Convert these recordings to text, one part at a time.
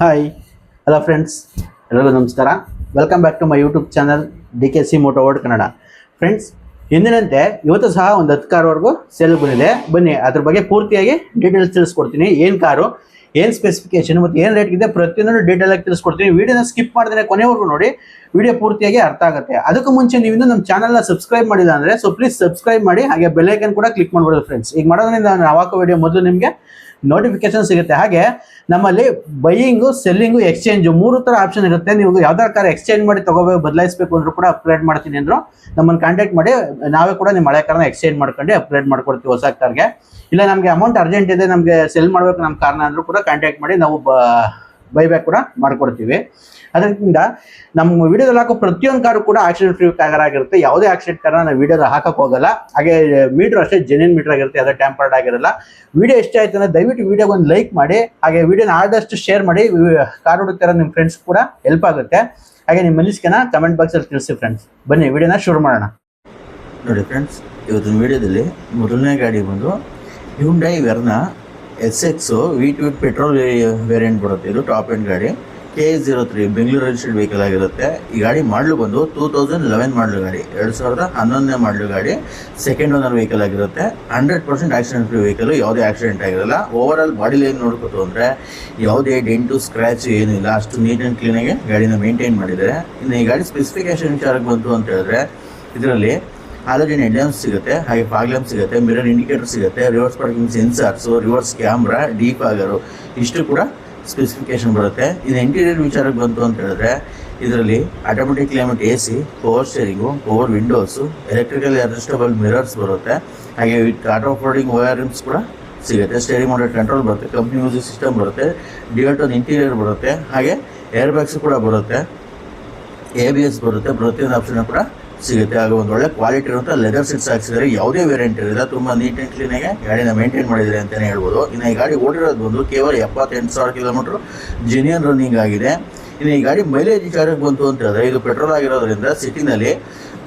Hi hello friends ಎಲ್ಲರಿಗೂ ನಮಸ್ಕಾರ. Welcome back to my YouTube channel D K C moto world Kannada friends ಎಂದಿನಂತೆ ಇವತ್ತು ಸಹ ಒಂದು ಹತ್ತು ಕಾರ್ವರೆಗೂ ಸೇಲ್ ಬಂದಿದೆ. ಬನ್ನಿ, ಅದ್ರ ಬಗ್ಗೆ ಪೂರ್ತಿಯಾಗಿ ಡೀಟೇಲ್ಸ್ ತಿಳಿಸ್ಕೊಡ್ತೀನಿ. ಏನು ಕಾರು ಏನು ಸ್ಪೆಸಿಫಿಕೇಶನ್ ಮತ್ತು ಏನು ರೇಟ್ ಇದೆ ಡೀಟೇಲಾಗಿ ತಿಳಿಸ್ಕೊಡ್ತೀನಿ. ವೀಡಿಯೋನ ಸ್ಕಿಪ್ ಮಾಡಿದ್ರೆ ಕೊನೆವರೆಗೂ ನೋಡಿ ವಿಡಿಯೋ ಪೂರ್ತಿಯಾಗಿ ಅರ್ಥ ಆಗುತ್ತೆ. ಅದಕ್ಕೂ ಮುಂಚೆ ನೀವು ನಮ್ಮ ಚಾನಲ್ನ ಸಬ್ಸ್ಕ್ರೈಬ್ ಮಾಡಿಲ್ಲ ಅಂದರೆ ಸೊ ಪ್ಲೀಸ್ ಸಬ್ಸ್ಕ್ರೈಬ್ ಮಾಡಿ, ಹಾಗೆ ಬೆಲ್ಲೈಕನ್ ಕೂಡ ಕ್ಲಿಕ್ ಮಾಡ್ಬೋದು ಫ್ರೆಂಡ್ಸ್ ಈಗ ಮಾಡೋದ್ರಿಂದ ನಾವು ಹಾಕೋ ವಿಡಿಯೋ ಮೊದಲು ನಿಮಗೆ ನೋಟಿಫಿಕೇಶನ್ ಸಿಗುತ್ತೆ. ಹಾಗೆ ನಮ್ಮಲ್ಲಿ ಬೈಯಿಂಗು ಸೆಲ್ಲಿಂಗು ಎಕ್ಸ್ಚೇಂಜು ಮೂರು ಥರ ಆಪ್ಷನ್ ಇರುತ್ತೆ. ನೀವು ಯಾವ್ದಾರ ಕಾರ್ ಎಕ್ಸ್ಚೇಂಜ್ ಮಾಡಿ ತಗೋಬೇಕು, ಬದಲಾಯಿಸಬೇಕು ಅಂದ್ರೂ ಕೂಡ ಅಪ್ಗ್ರೇಡ್ ಮಾಡ್ತೀನಿ ಅಂದರು ನಮ್ಮನ್ನು ಕಾಂಟ್ಯಾಕ್ಟ್ ಮಾಡಿ, ನಾವೇ ಕೂಡ ನಿಮ್ಮ ಹಳೆ ಕಾರ್ನ ಎಕ್ಸ್ಚೇಂಜ್ ಮಾಡ್ಕೊಂಡು ಅಪ್ಗ್ರೇಡ್ ಮಾಡ್ಕೊಡ್ತೀವಿ ಹೊಸ ಕಾರ್ಗೆ ಇಲ್ಲ, ನಮಗೆ ಅಮೌಂಟ್ ಅರ್ಜೆಂಟ್ ಇದೆ, ನಮಗೆ ಸೆಲ್ ಮಾಡಬೇಕು ನಮ್ಮ ಕಾರ್ನ ಅಂದರೂ ಕೂಡ ಕಾಂಟ್ಯಾಕ್ಟ್ ಮಾಡಿ ನಾವು ಬೈಬ್ಯಾಕ್ ಕೂಡ ಮಾಡ್ಕೊಡ್ತೀವಿ. ಅದರಿಂದ ನಮ್ಮ ವಿಡಿಯೋದಲ್ಲಿ ಹಾಕೋ ಪ್ರತಿಯೊಂದು ಕಾರು ಕೂಡ ಆಕ್ಸಿಡೆಂಟ್ ಫ್ರೀ ಕಾರ್ ಆಗಿರುತ್ತೆ. ಯಾವುದೇ ಆಕ್ಸಿಡೆಂಟ್ ಕಾರಣ ನಾವು ವಿಡಿಯೋದ ಹಾಕಕ್ ಹೋಗಲ್ಲ. ಹಾಗೆ ಮೀಟರ್ ಅಷ್ಟೇ ಜೆನ್ಯನ್ ಮೀಟರ್ ಆಗಿರುತ್ತೆ. ಯಾವುದೇ ಟ್ಯಾಂಪರ್ಡ್ ಆಗಿರಲ್ಲ. ವಿಡಿಯೋ ಇಷ್ಟ ಆಯ್ತು ಅಂದರೆ ದಯವಿಟ್ಟು ವಿಡಿಯೋಗೆ ಒಂದು ಲೈಕ್ ಮಾಡಿ. ಹಾಗೆ ವಿಡಿಯೋನ ಆದಷ್ಟು ಶೇರ್ ಮಾಡಿ. ಕಾರ್ ಹುಡುಕ್ತಾರ ನಿಮ್ಮ ಫ್ರೆಂಡ್ಸ್ ಕೂಡ ಹೆಲ್ಪ್ ಆಗುತ್ತೆ. ಹಾಗೆ ನಿಮ್ಮ ಮನಸ್ಸಿಗೆನ ಕಮೆಂಟ್ ಬಾಕ್ಸಲ್ಲಿ ತಿಳಿಸಿ ಫ್ರೆಂಡ್ಸ್ ಬನ್ನಿ, ವಿಡಿಯೋನ ಶುರು ಮಾಡೋಣ. ನೋಡಿ ಫ್ರೆಂಡ್ಸ್ ಇವತ್ತಿನ ವಿಡಿಯೋದಲ್ಲಿ ಮೊದಲನೇ ಗಾಡಿ ಬಂದು Hyundai Verna S X with with petrol variant ಬರುತ್ತೆ. ಇದು ಟಾಪ್ ಎಂಡ್ ಗಾಡಿ. K zero three Bengaluru registered vehicle ಆಗಿರುತ್ತೆ. ಈ ಗಾಡಿ ಮಾಡಲು ಬಂದು ಟೂ ತೌಸಂಡ್ ಲೆವೆನ್ ಮಾಡಲು ಗಾಡಿ. ಎರಡು ಸಾವಿರದ ಹನ್ನೊಂದನೇ ಮಾಡಲು ಗಾಡಿ. ಸೆಕೆಂಡ್ ಓನರ್ ವೆಹಿಕಲ್ ಆಗಿರುತ್ತೆ. Hundred percent accident free vehicle ಯಾವುದೇ ಆಕ್ಸಿಡೆಂಟ್ ಆಗಿರಲ್ಲ. ಓವರ್ ಆಲ್ ಬಾಡಿ ಲೈನ್ ನೋಡ್ಕೋತು ಅಂದರೆ ಯಾವುದೇ ಡೆಂಟು ಸ್ಕ್ರ್ಯಾಚ್ ಏನಿಲ್ಲ ಅಷ್ಟು ನೀಟ್ ಆ್ಯಂಡ್ ಕ್ಲೀನಾಗಿ ಗಾಡಿನ ಮೇಂಟೈನ್ ಮಾಡಿದ್ದಾರೆ. ಇನ್ನು ಈ ಗಾಡಿ ಸ್ಪೆಸಿಫಿಕೇಶನ್ ವಿಚಾರಕ್ಕೆ ಬಂತು ಅಂತ ಹೇಳಿದ್ರೆ, ಇದರಲ್ಲಿ ಹಾಲೋಜಿನ್ ಹೆಡ್ಲ್ಯಾಂಪ್ಸ್ ಸಿಗುತ್ತೆ ಹಾಗೆ ಫಾಗ್ಲಮ್ ಸಿಗುತ್ತೆ ಮಿರರ್ ಇಂಡಿಕೇಟರ್ ಸಿಗುತ್ತೆ reverse parking sensors reverse camera defogger ಇಷ್ಟು ಕೂಡ ಸ್ಪೆಸಿಫಿಕೇಶನ್ ಬರುತ್ತೆ. ಇದು ಇಂಟೀರಿಯರ್ ವಿಚಾರಕ್ಕೆ ಬಂತು ಅಂತ ಹೇಳಿದ್ರೆ, ಇದರಲ್ಲಿ automatic climate A C power steering power windows electrical adjustable mirrors ಬರುತ್ತೆ. ಹಾಗೆ with auto folding alloy rims ಕೂಡ ಸಿಗುತ್ತೆ. ಸ್ಟೇರಿಂಗ್ ಮಾಡೋ ಕಂಟ್ರೋಲ್ ಬರುತ್ತೆ ಕಂಪ್ನಿ ಮ್ಯೂಸಿಕ್ ಸಿಸ್ಟಮ್ ಬರುತ್ತೆ ಡಿವಲ್ಟೋನ್ ಇಂಟೀರಿಯರ್ ಬರುತ್ತೆ. ಹಾಗೆ ಏರ್ ಬ್ಯಾಗ್ಸ್ ಕೂಡ ಬರುತ್ತೆ ಎ ಬಿ ಎಸ್ ಬರುತ್ತೆ ಪ್ರತಿಯೊಂದು ಆಪ್ಷನ್ ಕೂಡ ಸಿಗುತ್ತೆ. ಹಾಗೂ ಒಂದು ಒಳ್ಳೆ ಕ್ವಾಲಿಟಿ ಇರುವಂಥ ಲೆದರ್ ಸೀಟ್ಸ್ ಹಾಕ್ಸಿದ್ದಾರೆ ಯಾವುದೇ ವೇರಿಯಂಟ್ ಇರಲಿಲ್ಲ ತುಂಬ ನೀಟ್ ಆ್ಯಂಡ್ ಕ್ಲೀನಾಗಿ ಗಾಡಿನ ಮೇಂಟೈನ್ ಮಾಡಿದ್ರೆ ಅಂತಲೇ ಹೇಳ್ಬೋದು. ಇನ್ನು ಈ ಗಾಡಿ ಓಡಿರೋದು ಬಂದು ಕೇವಲ ಎಪ್ಪತ್ತೆಂಟು ಸಾವಿರ ಕಿಲೋಮೀಟ್ರ್ ಜಿನಿಯನ್ ರನ್ನಿಂಗ್ ಆಗಿದೆ. ಇನ್ನು ಈ ಗಾಡಿ ಮೈಲೇಜ್ ವಿಚಾರಕ್ಕೆ ಬಂತು ಅಂತ ಹೇಳಿದ್ರೆ, ಇದು ಪೆಟ್ರೋಲ್ ಆಗಿರೋದ್ರಿಂದ ಸಿಟಿನಲ್ಲಿ